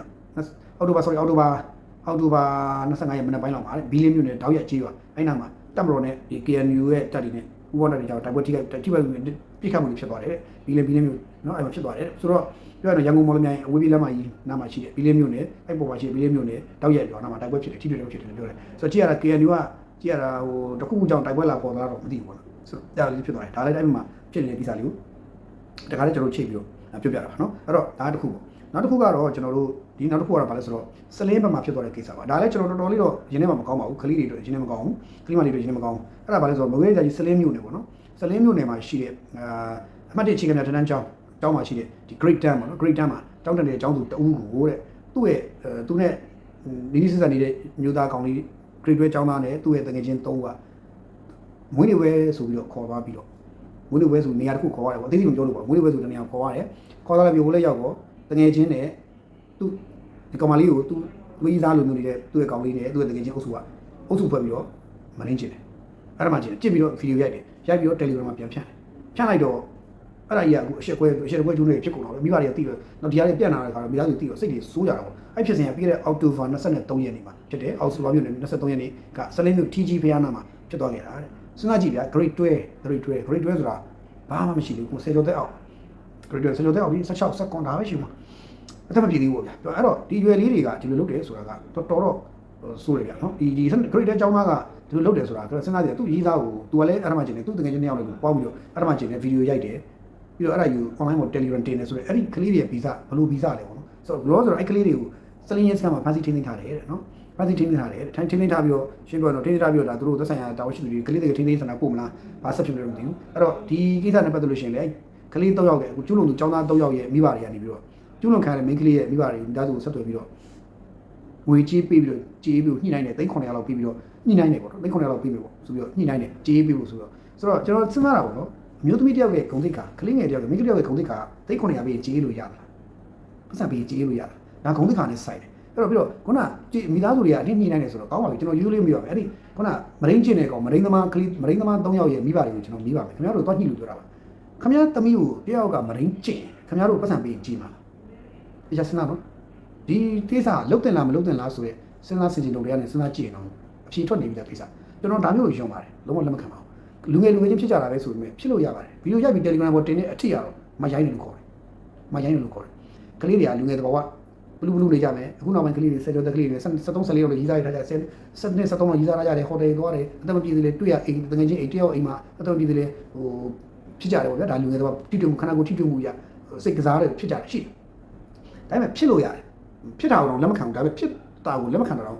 အော်တိုဘာ sorry အော်တိုဘာအော်တိုဘာ25ရက်မနေ့ပိုင်းလောက်မှာဘီးလေးမြို့နယ်တောက်ရက်ကြီးပါအဲ့နာမှာတပ်မတော်နဲ့ဒီ KNU ရဲ့တပ်တွေနဲ့ဥပဒေတွေကြောင့်တိုက်ပွဲထိခိုက်ထိခိုက်မှုပြစ်ခတ်မှုတွေဖြစ်သွားတယ်ဘီးလေးဘီးလေးမြို့ နော်အဲ့မှာဖြစ်သွားတယ်ဆိုတော့ပြောရတော့ရန်ကုန်မော်လမြိုင်အဝေးပြေးလမ်းမကြီးနားမှာရှိတယ်ဘီးလေးမြို့နယ်အဲ့ပေါ်မှာရှိတယ်ဘီးလေးမြို့နယ်တောက်ရက်ရွာနားမှာတိုက်ပွဲဖြစ်တယ်ထိတွေ့တော့ဖြစ်တယ်လို့ပြောတယ်ဆိုတော့ကြည့်ရတာ KNU ကကြည့်ရတာဟိုတခုခုကြောင့်တိုက်ပွဲလာပေါ်သွားတော့မသိဘူးပေါ့နော်ဆိုတော့ဒါလေးဖြစ်သွားတယ်ဒါလည်းအဲ့မှာဖြစ်နေတဲ့ကိစ္စလေးကိုတခါလေးကျွန်တော်ချိန်ပြီးတော့ပြောပြတာပါနော်အဲ့တော့ဒါတစ်ခုပေါ့နောက်တစ်ခုကတော့ကျွန်တော်တို့ဒီနောက်တစ်ခုကတော့ဗာလဲဆိုတော့စလင်းဘက်မှာဖြစ်သွားတဲ့ကိစ္စပါဒါလည်းကျွန်တော်တော်တော်လေးတော့ရင်းနှီးမှာမကောင်းပါဘူးခလီတွေတော့ရင်းနှီးမကောင်းဘူးခလီမတွေတော့ရင်းနှီးမကောင်းဘူးအဲ့ဒါဗာလဲဆိုတော့မကွေးကြီးစလင်းမြို့နယ်ပေါ့နော်စလင်းမြို့နယ်မှာရှိတဲ့အာအမှတ်တခြေကမြတန်းကျောင်း ကျောင်းမှာရှိတဲ့ဒီ Great Dam ပေါ့နော် Great Dam မှာကျောင်းတက်နေတဲ့ကျောင်းသူတအူးကိုတဲ့သူ့ရဲ့သူနဲ့နီးနီးဆက်ဆက်နေတဲ့မျိုးသားကောင်လေး Great တွဲကျောင်းသားနဲ့သူ့ရဲ့တငယ်ချင်း၃ဦးကမွေးနေ့ဝဲဆိုပြီးတော့ခေါ်သွားပြီးတော့မွေးနေ့ဝဲဆိုနေရာတစ်ခုခေါ်ရတယ်ပေါ့အသေးစိတ်မပြောလို့ပေါ့မွေးနေ့ဝဲဆိုတဲ့နေရာခေါ်ရတယ်ခေါ်သွားလိုက်ပြီးဟိုလည်းရောက်တော့တငယ်ချင်းနဲ့သူဒီကောင်မလေးကိုသူဝေးသားလိုမျိုးနေတဲ့သူ့ရဲ့ကောင်လေးနဲ့သူ့ရဲ့တကယ်ချင်းအုပ်စုကအုပ်စုဖွဲ့ပြီးတော့မရင်းချင်တယ်အဲ့ဒါမှကျင်ကြည့်ပြီးတော့ဗီဒီယိုရိုက်တယ်ရိုက်ပြီးတော့ Telegram မှာပြန်ဖြန့်တယ်ဖြန့်လိုက်တော့ အဲ့ဒါကြီးကအခုအရှက်ကွဲအရှက်ကွဲကျိုးတွေဖြစ်ကုန်တော့မိဘတွေကသိတော့တော့ဒီဟာတွေပြန့်လာတဲ့ခါတော့မိသားစုသိတော့စိတ်တွေစိုးကြတာပေါ့အဲ့ဖြစ်စဉ်ကပြီးခဲ့တဲ့အောက်တိုဘာ23ရက်နေ့မှာဖြစ်တယ်အောက်တိုဘာမြို့နယ်23ရက်နေ့ကစလင်းမြို့ TG ဖျားနာမှာဖြစ်သွားခဲ့တာတဲ့စဉ်းစားကြည့်ဗျာ grade 12 grade 12 grade 12ဆိုတာဘာမှမရှိဘူးကိုစေကျော်တဲ့အောက် grade 12စေကျော်တဲ့အောက်ဒီ16 second ဒါပဲရှိမှာအသက်မပြည့်သေးဘူးဗျာအဲ့တော့ဒီရွယ်လေးတွေကဒီလိုလုပ်တယ်ဆိုတာကတော်တော်တော့စိုးရဗျာနော်ဒီဒီ grade တဲ့ကျောင်းသားကဒီလိုလုပ်တယ်ဆိုတာကစဉ်းစားကြည့်သူရေးသားကို तू ကလည်းအဲ့ဒါမှကျင်တယ်သူတကယ်ချင်းနှစ်ယောက်လည်းပေါင်းပြီးတော့အဲ့ဒါမှကျင်တယ်ဗီဒီယိုရိုက်တယ် ပြီးတော့အဲ့ဒါယူ online ပေါ် Telegram တင်နေဆိုတော့အဲ့ဒီကလေးတွေရဲ့ဗီဇဘယ်လိုဗီဇလဲပေါ့နော်ဆိုတော့ law ဆိုတော့အဲ့ကလေးတွေကိုစလင်းရဲစကမှာဖန်စီထိန်းသိမ်းထားတယ်တဲ့နော်ဖန်စီထိန်းသိမ်းထားတယ်တဲ့ထိုင်ထိန်းသိမ်းထားပြီးတော့ရှင်းပြတော့ထိန်းသိမ်းထားပြီးတော့ဒါသူတို့သက်ဆိုင်ရာတာဝန်ရှိသူတွေကလေးတွေကထိန်းသိမ်းစနာပို့မလားဘာဆက်ဖြစ်လို့မသိဘူးအဲ့တော့ဒီကိစ္စနဲ့ပတ်သက်လို့ရှိရင်လည်းကလေး၃ယောက်ကအခုကျွလုံသူចောင်းသား၃ယောက်ရဲ့မိဘတွေကနေပြီးတော့ကျွလုံခံရတဲ့ main ကလေးရဲ့မိဘတွေမိသားစုကိုဆက်သွယ်ပြီးတော့ငွေကြေးပေးပြီးတော့ကြေးပြီးညှိနှိုင်းတယ်300လောက်ပေးပြီးတော့ညှိနှိုင်းနေပေါ့နော်သိခုနှစ်လောက်ပြီးပြီပေါ့ဆိုပြီးတော့ညှိနှိုင်းနေကြေးပြီးဖို့ဆိုတော့ဆိုတော့ကျွန်တော်စဉ်းစားတာပေါ့နော်အ မျိုးသမီးတယောက်ရဲ့ဂုဏ်သိက္ခာကလေးငယ်တယောက်ရဲ့မိန်းကလေးတယောက်ရဲ့ဂုဏ်သိက္ခာသိခုနှစ်ရာပြီးကြေးလို့ရတာပတ်စံပြီးကြေးလို့ရတာဒါဂုဏ်သိက္ခာနဲ့စိုက်တယ်အဲ့တော့ပြီးတော့ခုနကြည့်မိသားစုတွေကအတင်းညှိနှိုင်းနေဆိုတော့ကောင်းပါပြီကျွန်တော်ယူလေးမပြောပါဘူးအဲ့ဒီခုနမရင်းကျင်တဲ့ကောင်မရင်းသမားကလေးမရင်းသမား၃ယောက်ရဲ့မိဘတွေကိုကျွန်တော်မိပါမယ်ခင်ဗျားတို့တော့ညှိလို့ပြောတာပါခင်ဗျားသမီးကိုတယောက်ကမရင်းကျင်ခင်ဗျားတို့ပတ်စံပြီးကြည့်မှာဒီချက်စနာနော်ဒီကိစ္စလုတ်တင်လားမလုတ်တင်လားဆိုရဲစဉ်းစားစင်ကြင်တို့တွေကနေစဉ်းစားကြည့်ရင်တော့အဖြေထွက်နေပြီတဲ့ကိစ္စကျွန်တော်ဒါမျိုးကိုယုံပါတယ်လုံးဝလက်မခံပါဘူး လူငယ်လူငယ်ချင်းဖြစ်ကြတာပဲဆိုပေမဲ့ဖြစ်လို့ရပါတယ်ဗီဒီယိုရိုက်ပြီး Telegram ပေါ်တင်တဲ့အထစ်ရတော့မရိုင်းနေလို့ခေါ်တယ်မရိုင်းနေလို့ခေါ်တယ်ကလေးတွေကလူငယ်တဘောကဘလူးဘလူးနေကြမယ်အခုနောက်ပိုင်းကလေးတွေဆက်ကြောတဲ့ကလေးတွေ73 14ရောက်လို့ရေးစားရထားကြတယ်7နှစ်73လောက်ရေးစားရကြတယ်ဟိုတယ်သွားတယ်အသက်မပြည့်သေးလေတွေ့ရအိမ်တကယ်ချင်းအိမ်တယောက်အိမ်မှာအသက်မပြည့်သေးလေဟိုဖြစ်ကြတယ်ပေါ့ဗျာဒါလူငယ်တဘောတိတုံခန္ဓာကိုယ်ထိတုံမှုရစိတ်ကစားတယ်ဖြစ်ကြတယ်ရှိတယ်ဒါပေမဲ့ဖြစ်လို့ရတယ်ဖြစ်တာတော့လက်မခံဘူးဒါပေမဲ့ဖြစ်တာကိုလက်မခံတာတော့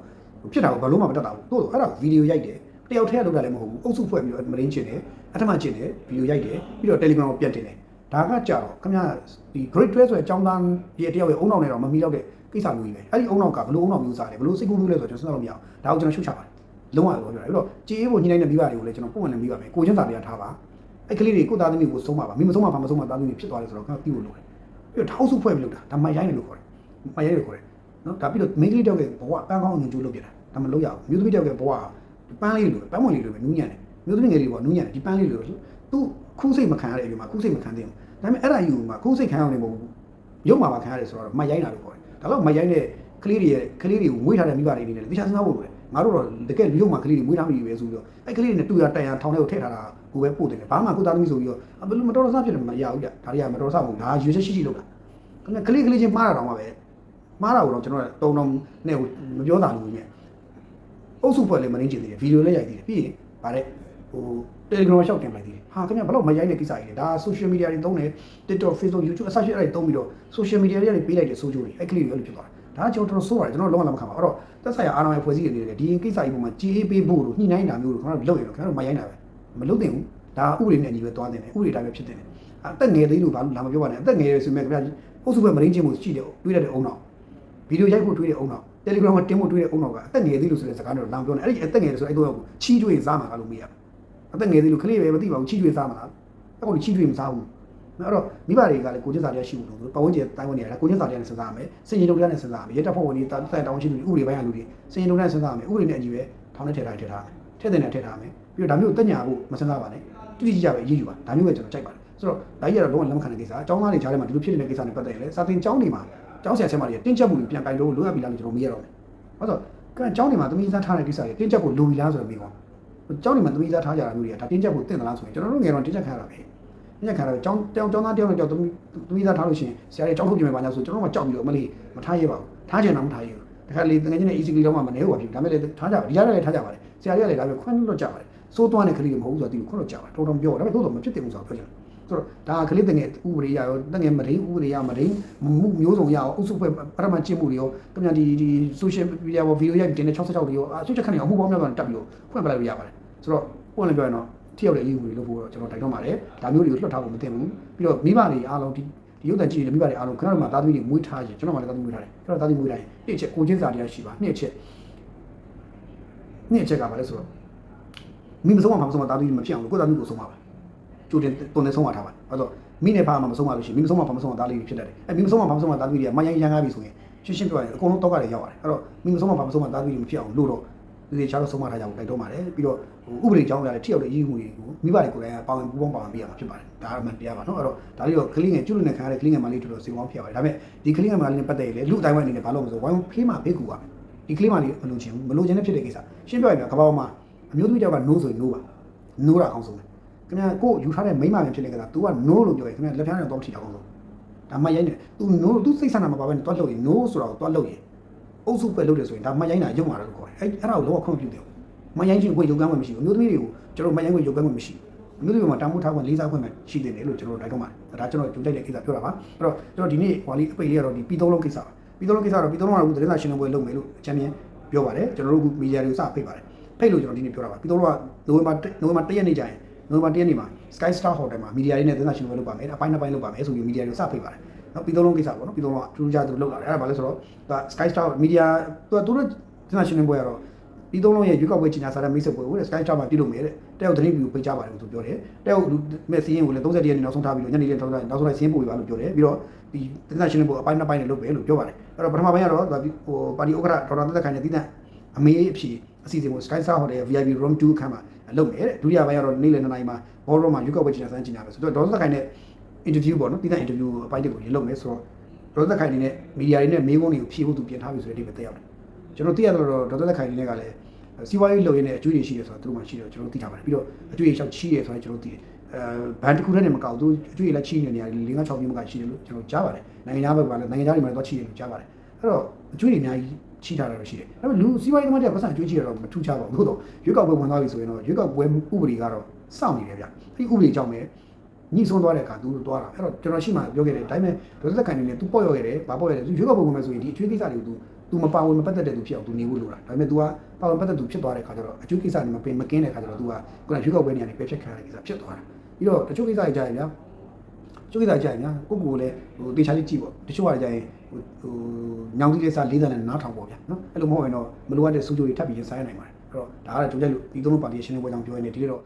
ဖြစ်တာကိုဘယ်လုံးမှမတတ်တာဘူးတို့အဲ့ဒါဗီဒီယိုရိုက်တယ်တ ယောက်တည်းလုပ်တာလည်းမဟုတ်ဘူးအုပ်စုဖွဲ့ပြီးတော့မရင်းချင်တယ်အထမချင်တယ်ဗီဒီယိုရိုက်တယ်ပြီးတော့ Telegram ကိုပြန်တင်တယ်ဒါကကြတော့ခင်ဗျာဒီ grade 12ဆိုတဲ့အကြောင်းသားရဲ့တယောက်ရဲ့အုံနောက်နဲ့တော့မမီတော့တဲ့ကိစ္စမျိုးကြီးပဲအဲ့ဒီအုံနောက်ကဘလို့အုံနောက်မျိုးစားတယ်ဘလို့စိတ်ကူးမျိုးလဲဆိုတော့ကျွန်တော်စဉ်းစားလို့မရအောင်ဒါကိုကျွန်တော်ရှုတ်ချပါတယ်လုံးဝပြောပြတယ်အဲ့တော့ကြေးအေးဖို့ညှိနှိုင်းတဲ့မိဘတွေကိုလည်းကျွန်တော်ပုံမှန်နဲ့မိပါမယ်ကိုချင်းစာတရားထားပါအဲ့ကလေးတွေကိုသားသမီးကိုဆုံးပါပါမိမဆုံးပါဘာမဆုံးပါသားသမီးဖြစ်သွားတယ်ဆိုတော့ခင်ဗျာပြီးဖို့လိုတယ်ပြီးတော့ထောက်စုဖွဲ့ပြီးလုပ်တာဒါမိုက်ရိုင်းတယ်လို့ခေါ်တယ်မိုက်ရိုင်းလို့ခေါ်တယ်နော်ဒါပြီးတော့မိန်းကလေးတယောက်ရဲ့ဘဝပန်းကောင်းငင်ကျိုးလုပ်ပြတာဒါမလုပ်ရဘူးမျိုးသမီးတယောက်ရဲ့ဘဝ ပန်းလေးလိုပန်းမွန်လေးလိုပဲနူးညံ့တယ်မျိုးသမီးငယ်လေးကနူးညံ့တယ်ဒီပန်းလေးလိုသူခုစိတ်မခံရတဲ့အချိန်မှာခုစိတ်မခံသင့်ဘူးဒါပေမဲ့အဲ့ဒါယူမှာခုစိတ်ခံရအောင်နေမဟုတ်ဘူးရုပ်မှာပါခံရတယ်ဆိုတော့မိုက်ရိုင်းတာလို့ခေါ်တယ်ဒါတော့မိုက်ရိုင်းတဲ့ကလေးတွေရဲ့ကလေးတွေကိုမွေးထားတဲ့မိဘတွေအနေနဲ့တခြားစဉ်းစားဖို့လိုတယ်ငါတို့တော့တကယ်ရုပ်မှာကလေးတွေမွေးထားမိပြီပဲဆိုပြီးတော့အဲ့ကလေးတွေနဲ့တူရတန်ရထောင်ထဲကိုထည့်ထားတာကိုပဲပို့တယ်ဘာမှကိုသားသမီးဆိုပြီးတော့ဘယ်လိုမတော်တဆဖြစ်တယ်မရဘူးကြဒါတွေကမတော်တဆမဟုတ်ဒါရွေးချက်ရှိရှိလုပ်တာကလေးကလေးချင်းမှားတာတော့မှပဲမှားတာကိုတော့ကျွန်တော်တုံတုံနဲ့မပြောတာလို့ညက် အုပ်စုဖွဲ့လေးမရင်းချင်သေးတယ်ဗီဒီယိုလည်းရိုက်သေးတယ်ပြီးရင်ဗါတဲ့ဟို Telegram ရှောက်တင်လိုက်သေးတယ်ဟာခင်ဗျဘလို့မရိုက်တဲ့ကိစ္စကြီးလေဒါ social media တွေသုံးတယ် TikTok Facebook YouTube အစရှိအဲ့တွေသုံးပြီးတော့ social media တွေကနေပေးလိုက်တဲ့ဆိုးကျိုးတွေအဲ့ကလေးတွေအဲ့လိုဖြစ်သွားတာဒါကကျွန်တော်တော်ဆိုးပါတယ်ကျွန်တော်လုံးဝလက်မခံပါဘူးအဲ့တော့သက်ဆိုင်ရာအားလုံးရဲ့ဖွဲ့စည်းနေတယ်ဒီကိစ္စကြီးပုံမှာကြေးပေးဖို့လို့ညှိနှိုင်းတာမျိုးလို့ခင်ဗျားတို့လုပ်ရတော့ခင်ဗျားတို့မရိုက်တာပဲမလုပ်သင့်ဘူးဒါဥပဒေနဲ့အညီပဲသွားတင်တယ်ဥပဒေတိုင်းပဲဖြစ်တင်တယ်အသက်ငယ်သေးလို့ဘာလို့လာမပြောပါနဲ့အသက်ငယ်ရယ်ဆိုမြဲခင်ဗျာအုပ်စုပဲမရင်းချင်းမှုရှိတယ်တွေးရတဲ့အုံနောက်ဗီဒီယိုရိုက်ဖို့တွေးတဲ့အုံနောက် Telegram မှာတင်ဖို့တွေးတဲ့အုံနောက်ကအသက်ငယ်သေးလို့ဆိုတဲ့စကားတော့လောင်ပြောနေအဲ့ဒီအသက်ငယ်တယ်ဆိုအဲ့တော့ချီးကျွေးစားမှာကလို့မေးရအသက်ငယ်သေးလို့ကလေးပဲမသိပါဘူးချီးကျွေးစားမှာလားအဲ့ကောင်ချီးကျွေးမစားဘူးအဲ့တော့မိဘတွေကလည်းကိုကျင်းစာတရားရှိဖို့လို့ပတ်ဝန်းကျင်တိုင်းဝန်တွေကကိုကျင်းစာတရားနဲ့စဉ်းစားရမယ်စင်ရင်တို့တရားနဲ့စဉ်းစားရမယ်ရဲတပ်ဖွဲ့ဝင်တွေတာတိုင်တောင်းရှိလူတွေဥပဒေပိုင်းကလူတွေစင်ရင်တို့နဲ့စဉ်းစားရမယ်ဥပဒေနဲ့အညီပဲထောင်နဲ့ထည့်ထားထည့်ထားမယ်ထည့်တဲ့နဲ့ထည့်ထားမယ်ပြီးတော့ဒါမျိုးတက်ညာဖို့မစဉ်းစားပါနဲ့တိတိကျကျပဲအရေးယူပါဒါမျိုးပဲကျွန်တော်ကြိုက်ပါတယ်ဆိုတော့ဒါကြီးကတော့လုံးဝလက်မခံတဲ့ကိစ္စအကြောင်းသားတွေကြားထဲမှာဒီလိုဖြစ်နေတဲ့ကိစ္စနဲ့ပတ်သက်ရင်လည်းစာသင်ကျောင်းတွေမှာ ကျောင်းဆရာဆရာမတွေတင်းချက်မှုတွေပြန်ကင်လို့လိုအပ်ပြီလားလို့ကျွန်တော်မေးရတော့မယ်ဟုတ်တော့ကဲကျောင်းတွေမှာသမီးသားထားတဲ့ကိစ္စတွေတင်းချက်ဖို့လိုပြီလားဆိုတော့မေးပါကျောင်းတွေမှာသမီးသားထားကြတာမျိုးတွေကဒါတင်းချက်ဖို့တင့်သလားဆိုရင်ကျွန်တော်တို့ငယ်တော့တင်းချက်ခံရတာပဲတင်းချက်ခံရတော့ကျောင်းကျောင်းကျောင်းသားတယောက်နဲ့ကျောင်းသမီးသမီးသားထားလို့ရှိရင်ဆရာတွေကျောင်းထုတ်ပြင်မယ်ပါညာဆိုကျွန်တော်တို့ကကြောက်ပြီးတော့မလေးမထားရပါဘူးထားချင်တော့မထားရဘူးတခါလေတကယ်ချင်းနဲ့ easy တော့မှမနေဘူးပါဖြစ်ဒါပေမဲ့လည်းထားကြပါဒီကြားထဲလည်းထားကြပါတယ်ဆရာတွေကလည်းဒါပဲခွန်းလွတ်ကြပါတယ်စိုးသွားတဲ့ကလေးတွေမဟုတ်ဘူးဆိုတော့ဒီခွန်းလွတ်ကြပါတော်တော်ပြောဒါပေမဲ့သို့တော့မဖြစ်တင်ဘူးဆိုတော့ပြောချင်တယ် ဆိုတော့ဒါကလေးတငယ်ဥပဒေရရောတငယ်မရင်းဥပဒေရမရင်းမှုမျိုးစုံရအောင်အုပ်စုဖွဲ့ပရမကျင့်မှုတွေရောတမန်ဒီဒီ social media ပေါ်ဗီဒီယိုရိုက်တင်တဲ့66တွေရောအဆွတ်ချက်ခန့်နေအောင်မှုပေါင်းများစွာတက်ပြီးတော့ဖွင့်ပလိုက်လို့ရပါတယ်ဆိုတော့ပွင့်လည်းပြောရင်တော့ထိရောက်တဲ့အရေးအမှုတွေလုပ်ဖို့တော့ကျွန်တော်တိုက်တွန်းပါတယ်ဒါမျိုးတွေကိုလွှတ်ထားဖို့မသင့်ဘူးပြီးတော့မိဘတွေအားလုံးဒီဒီရုပ်တံကြည့်နေတဲ့မိဘတွေအားလုံးခဏမှသားသမီးတွေမွေးထားရင်ကျွန်တော်မှလည်းသားသမီးမွေးထားတယ်ကျွန်တော်သားသမီးမွေးထားရင်တစ်ချက်ကိုချင်းစာတရားရှိပါနှစ်ချက်နှစ်ချက်ကဘာလဲဆိုတော့မိမဆုံးမှမဆုံးမှသားသမီးမဖြစ်အောင်ကိုယ်သားသမီးကိုဆုံးပါပါ ကြိုတင်တုံနေဆုံးမှထားပါအဲ့တော့မိနဲ့ဖာမှမဆုံးမှလို့ရှိရင်မိမဆုံးမှဘာမဆုံးမှသားလေးတွေဖြစ်တတ်တယ်အဲ့မိမဆုံးမှဘာမဆုံးမှသားသမီးတွေကမယိုင်းရမ်းကားပြီဆိုရင်ရှင်းရှင်းပြောရရင်အကုန်လုံးတောက်ကတွေရောက်ရတယ်အဲ့တော့မိမဆုံးမှဘာမဆုံးမှသားသမီးတွေမဖြစ်အောင်လို့တော့ဒီတွေချားတော့ဆုံးမထားကြအောင်တိုက်တော့ပါတယ်ပြီးတော့ဥပဒေကြောင်းအရာတွေထိရောက်တဲ့အရေးမှုတွေကိုမိဘတွေကိုလည်းပါဝင်ပူးပေါင်းပါဝင်ပေးရမှာဖြစ်ပါတယ်ဒါအမှန်တရားပါနော်အဲ့တော့ဒါလေးတော့ကလေးငယ်ကျွလွန်နေခံရတဲ့ကလေးငယ်မလေးတို့တော့စေကောင်းဖြစ်ရပါတယ်ဒါပေမဲ့ဒီကလေးငယ်မလေးနဲ့ပတ်သက်ရင်လည်းလူအတိုင်းဝိုင်းအနေနဲ့ဘာလို့မဆိုဝိုင်းဖေးမှာဖေးကူပါဒီကလေးမလေးမလို့ချင်ဘူးမလို့ချင်တဲ့ဖြစ်တဲ့ကိစ္စရှင်းပြောရရင်ကဘာပေါ်မှာအမျိုးသမီးတယောက်က no ဆိုရင် no ပါ no တာအောင်ဆုံးတယ် ခင်ဗျာကိုယူထားတဲ့မိမပဲဖြစ်နေကြတာ तू က no လို့ပြောရင်ခင်ဗျာလက်ဖြားနဲ့တော့ထိအောင်ဆုံးဒါမှရိုင်းတယ် तू no तू စိတ်ဆန္ဒမှာပါပဲနဲ့တွားလို့ရင် no ဆိုတာကိုတွားလို့ရင်အုပ်စုပဲလုပ်တယ်ဆိုရင်ဒါမှရိုင်းတာရုံမာတယ်လို့ခေါ်တယ်အဲ့အဲ့ဒါကိုလောကခွင့်ပြုတယ်မရိုင်းချင်းကိုရုပ်ကမ်းမှမရှိဘူးအမျိုးသမီးတွေကိုကျွန်တော်မရိုင်းကိုရုပ်ကမ်းမှမရှိဘူးအမျိုးသမီးမှာတာမှုထားခွင့်လေးစားခွင့်မှရှိတယ်လို့ကျွန်တော်တိုက်တော့မှာဒါကျွန်တော်ကြိုတိုက်တဲ့ကိစ္စပြောတာပါအဲ့တော့ကျွန်တော်ဒီနေ့ဟိုလေးအပိတ်လေးကတော့ဒီပြီးသုံးလုံးကိစ္စပါပြီးသုံးလုံးကိစ္စတော့ပြီးသုံးလုံးကတော့သတင်းစာရှင်းလင်းပွဲလုပ်မယ်လို့အချမ်းမြင်ပြောပါတယ်ကျွန်တော်တို့မီဒီယာတွေကိုစဖိတ်ပါတယ်ဖိတ်လို့ကျွန်တော်ဒီနေ့ပြောတာပါပြီးသုံးလုံးကနိုဝင်ဘာနိုဝင်ဘာ1ရက်နေ့ကျရင် နိုဝင်ဘာ1ရက်နေ့မှာ Sky Star Hotel မှာမီဒီယာတွေနဲ့သတင်းစာရှင်းလင်းပွဲလုပ်ပါမယ်အပိုင်းနှစ်ပိုင်းလုပ်ပါမယ်ဆိုပြီးမီဒီယာတွေစဖိတ်ပါတယ်နော်ပြီးသုံးလုံးကိစ္စပေါ့နော်ပြီးသုံးလုံးကထူးခြားသူလုပ်လာတယ်အဲ့ဒါဘာလဲဆိုတော့ဒါ Sky Star Media သူကသူတို့သတင်းစာရှင်းလင်းပွဲကတော့ဒီသုံးလုံးရဲ့ရွေးကောက်ပွဲကြီးညာစာရမိတ်ဆက်ပွဲကိုတဲ့ Sky Star မှာပြုလုပ်မယ်တဲ့တဲ့ဟုတ်သတင်းဗီဒီယိုပေးကြပါတယ်လို့သူပြောတယ်တဲ့ဟုတ်မဲ့စီးရင်ကိုလည်း30ရက်နေ့နောက်ဆုံးထားပြီးတော့ညနေလေးနောက်ဆုံးနောက်ဆုံးလိုက်စီးရင်ပို့ပြပါလို့ပြောတယ်ပြီးတော့ဒီတင်ဆက်ရှင်းလင်းဖို့အပိုင်းနှစ်ပိုင်းနဲ့လုပ်ပဲလို့ပြောပါတယ်အဲ့တော့ပထမပိုင်းကတော့ဟိုပါတီဥက္ကဋ္ဌဒေါက်တာသက်သက်ခိုင်နဲ့တည်တဲ့အမေအဖြစ်အစီအစဉ်ကို Sky Star Hotel VIP Room 2ခန်းမှာ လုပ်မယ်တဲ့ဒုတိယပိုင်းကတော့နေ့လယ်2နာရီမှာ Ballroom မှာရွေးကောက်ပွဲကြီးညာစာရင်းကြီးညာပဲဆိုတော့ဒေါက်တာသက်ခိုင်နဲ့ interview ပေါ့နော်တည်တဲ့ interview အပိုင်းတွေကိုရေးလုပ်မယ်ဆိုတော့ဒေါက်တာသက်ခိုင်နေနဲ့မီဒီယာတွေနဲ့မေးခွန်းတွေကိုဖြေဖို့သူပြင်ထားပြီဆိုတဲ့အဓိပ္ပာယ်တက်ရောက်တယ်ကျွန်တော်သိရတော့ဒေါက်တာသက်ခိုင်နေနဲ့ကလည်းစီးပွားရေးလုပ်ရင်းနဲ့အကျွေးတွေရှိတယ်ဆိုတော့သူတို့မှရှိတယ်ကျွန်တော်သိထားပါတယ်ပြီးတော့အကျွေးတွေလျှောက်ချီးတယ်ဆိုတော့ကျွန်တော်သိတယ်အဲဘန်တစ်ခုတည်းနဲ့မကောက်သူအကျွေးလက်ချီးနေတဲ့နေရာတွေ၄၅၆မျိုးမကရှိတယ်လို့ကျွန်တော်ကြားပါတယ်နိုင်ငံသားဘက်ကလည်းနိုင်ငံသားတွေမှာတော့ချီးတယ်လို့ကြားပါတယ်အဲ့တော့အကျွေးတွေအများကြီး ချီးထားတာတော့ရှိတယ်ဒါပေမဲ့လူစီးပွားရေးသမားတွေကပတ်စံအကျွေးချီးရတော့မထူးခြားပါဘူးသို့တော့ရွေးကောက်ပွဲဝင်သွားပြီဆိုရင်တော့ရွေးကောက်ပွဲဥပဒေကတော့စောင့်နေတယ်ဗျအဲ့ဒီဥပဒေကြောင့်ပဲညှိဆုံးသွားတဲ့အခါသူတို့သွားတာအဲ့တော့ကျွန်တော်ရှိမှပြောခဲ့တယ်ဒါပေမဲ့ဒေါက်တာခိုင်နေနဲ့သူပေါ့ရောက်ရတယ်ဘာပေါ့ရတယ်သူရွေးကောက်ပွဲဝင်မယ်ဆိုရင်ဒီအကျွေးကိစ္စတွေကိုသူ तू မပါဝင်မပတ်သက်တဲ့သူဖြစ်အောင် तू နေဖို့လိုတာဒါပေမဲ့ तू ကပါဝင်ပတ်သက်သူဖြစ်သွားတဲ့ခါကျတော့အကျိုးကိစ္စတွေမပင်မကင်းတဲ့ခါကျတော့ तू ကခုနရွေးကောက်ပွဲနေရာနေပဲဖြစ်ခံရတဲ့ကိစ္စဖြစ်သွားတာပြီးတော့တချို့ကိစ္စတွေကြာရင်ဗျာတချို့ကိစ္စကြာရင်ဗျာကိုကိုကိုလည်းဟိုတေချာလေးကြည့်ပေါ့တချို့ကကြာရင် ဟိုဟိုညောင်တိကိစ္စလေးတန်းနဲ့နားထောင်ပေါ့ဗျာနော်အဲ့လိုမဟုတ်ရင်တော့မလိုအပ်တဲ့စူးကြိုတွေထပ်ပြီးရင်ဆိုင်ရနိုင်ပါတယ်အဲ့တော့ဒါကလည်းကြိုးကြိုက်လို့ဒီသုံးလုံးပါတီရှင်းလင်းပွဲကြောင့်ပြောရနေဒီလိုတော့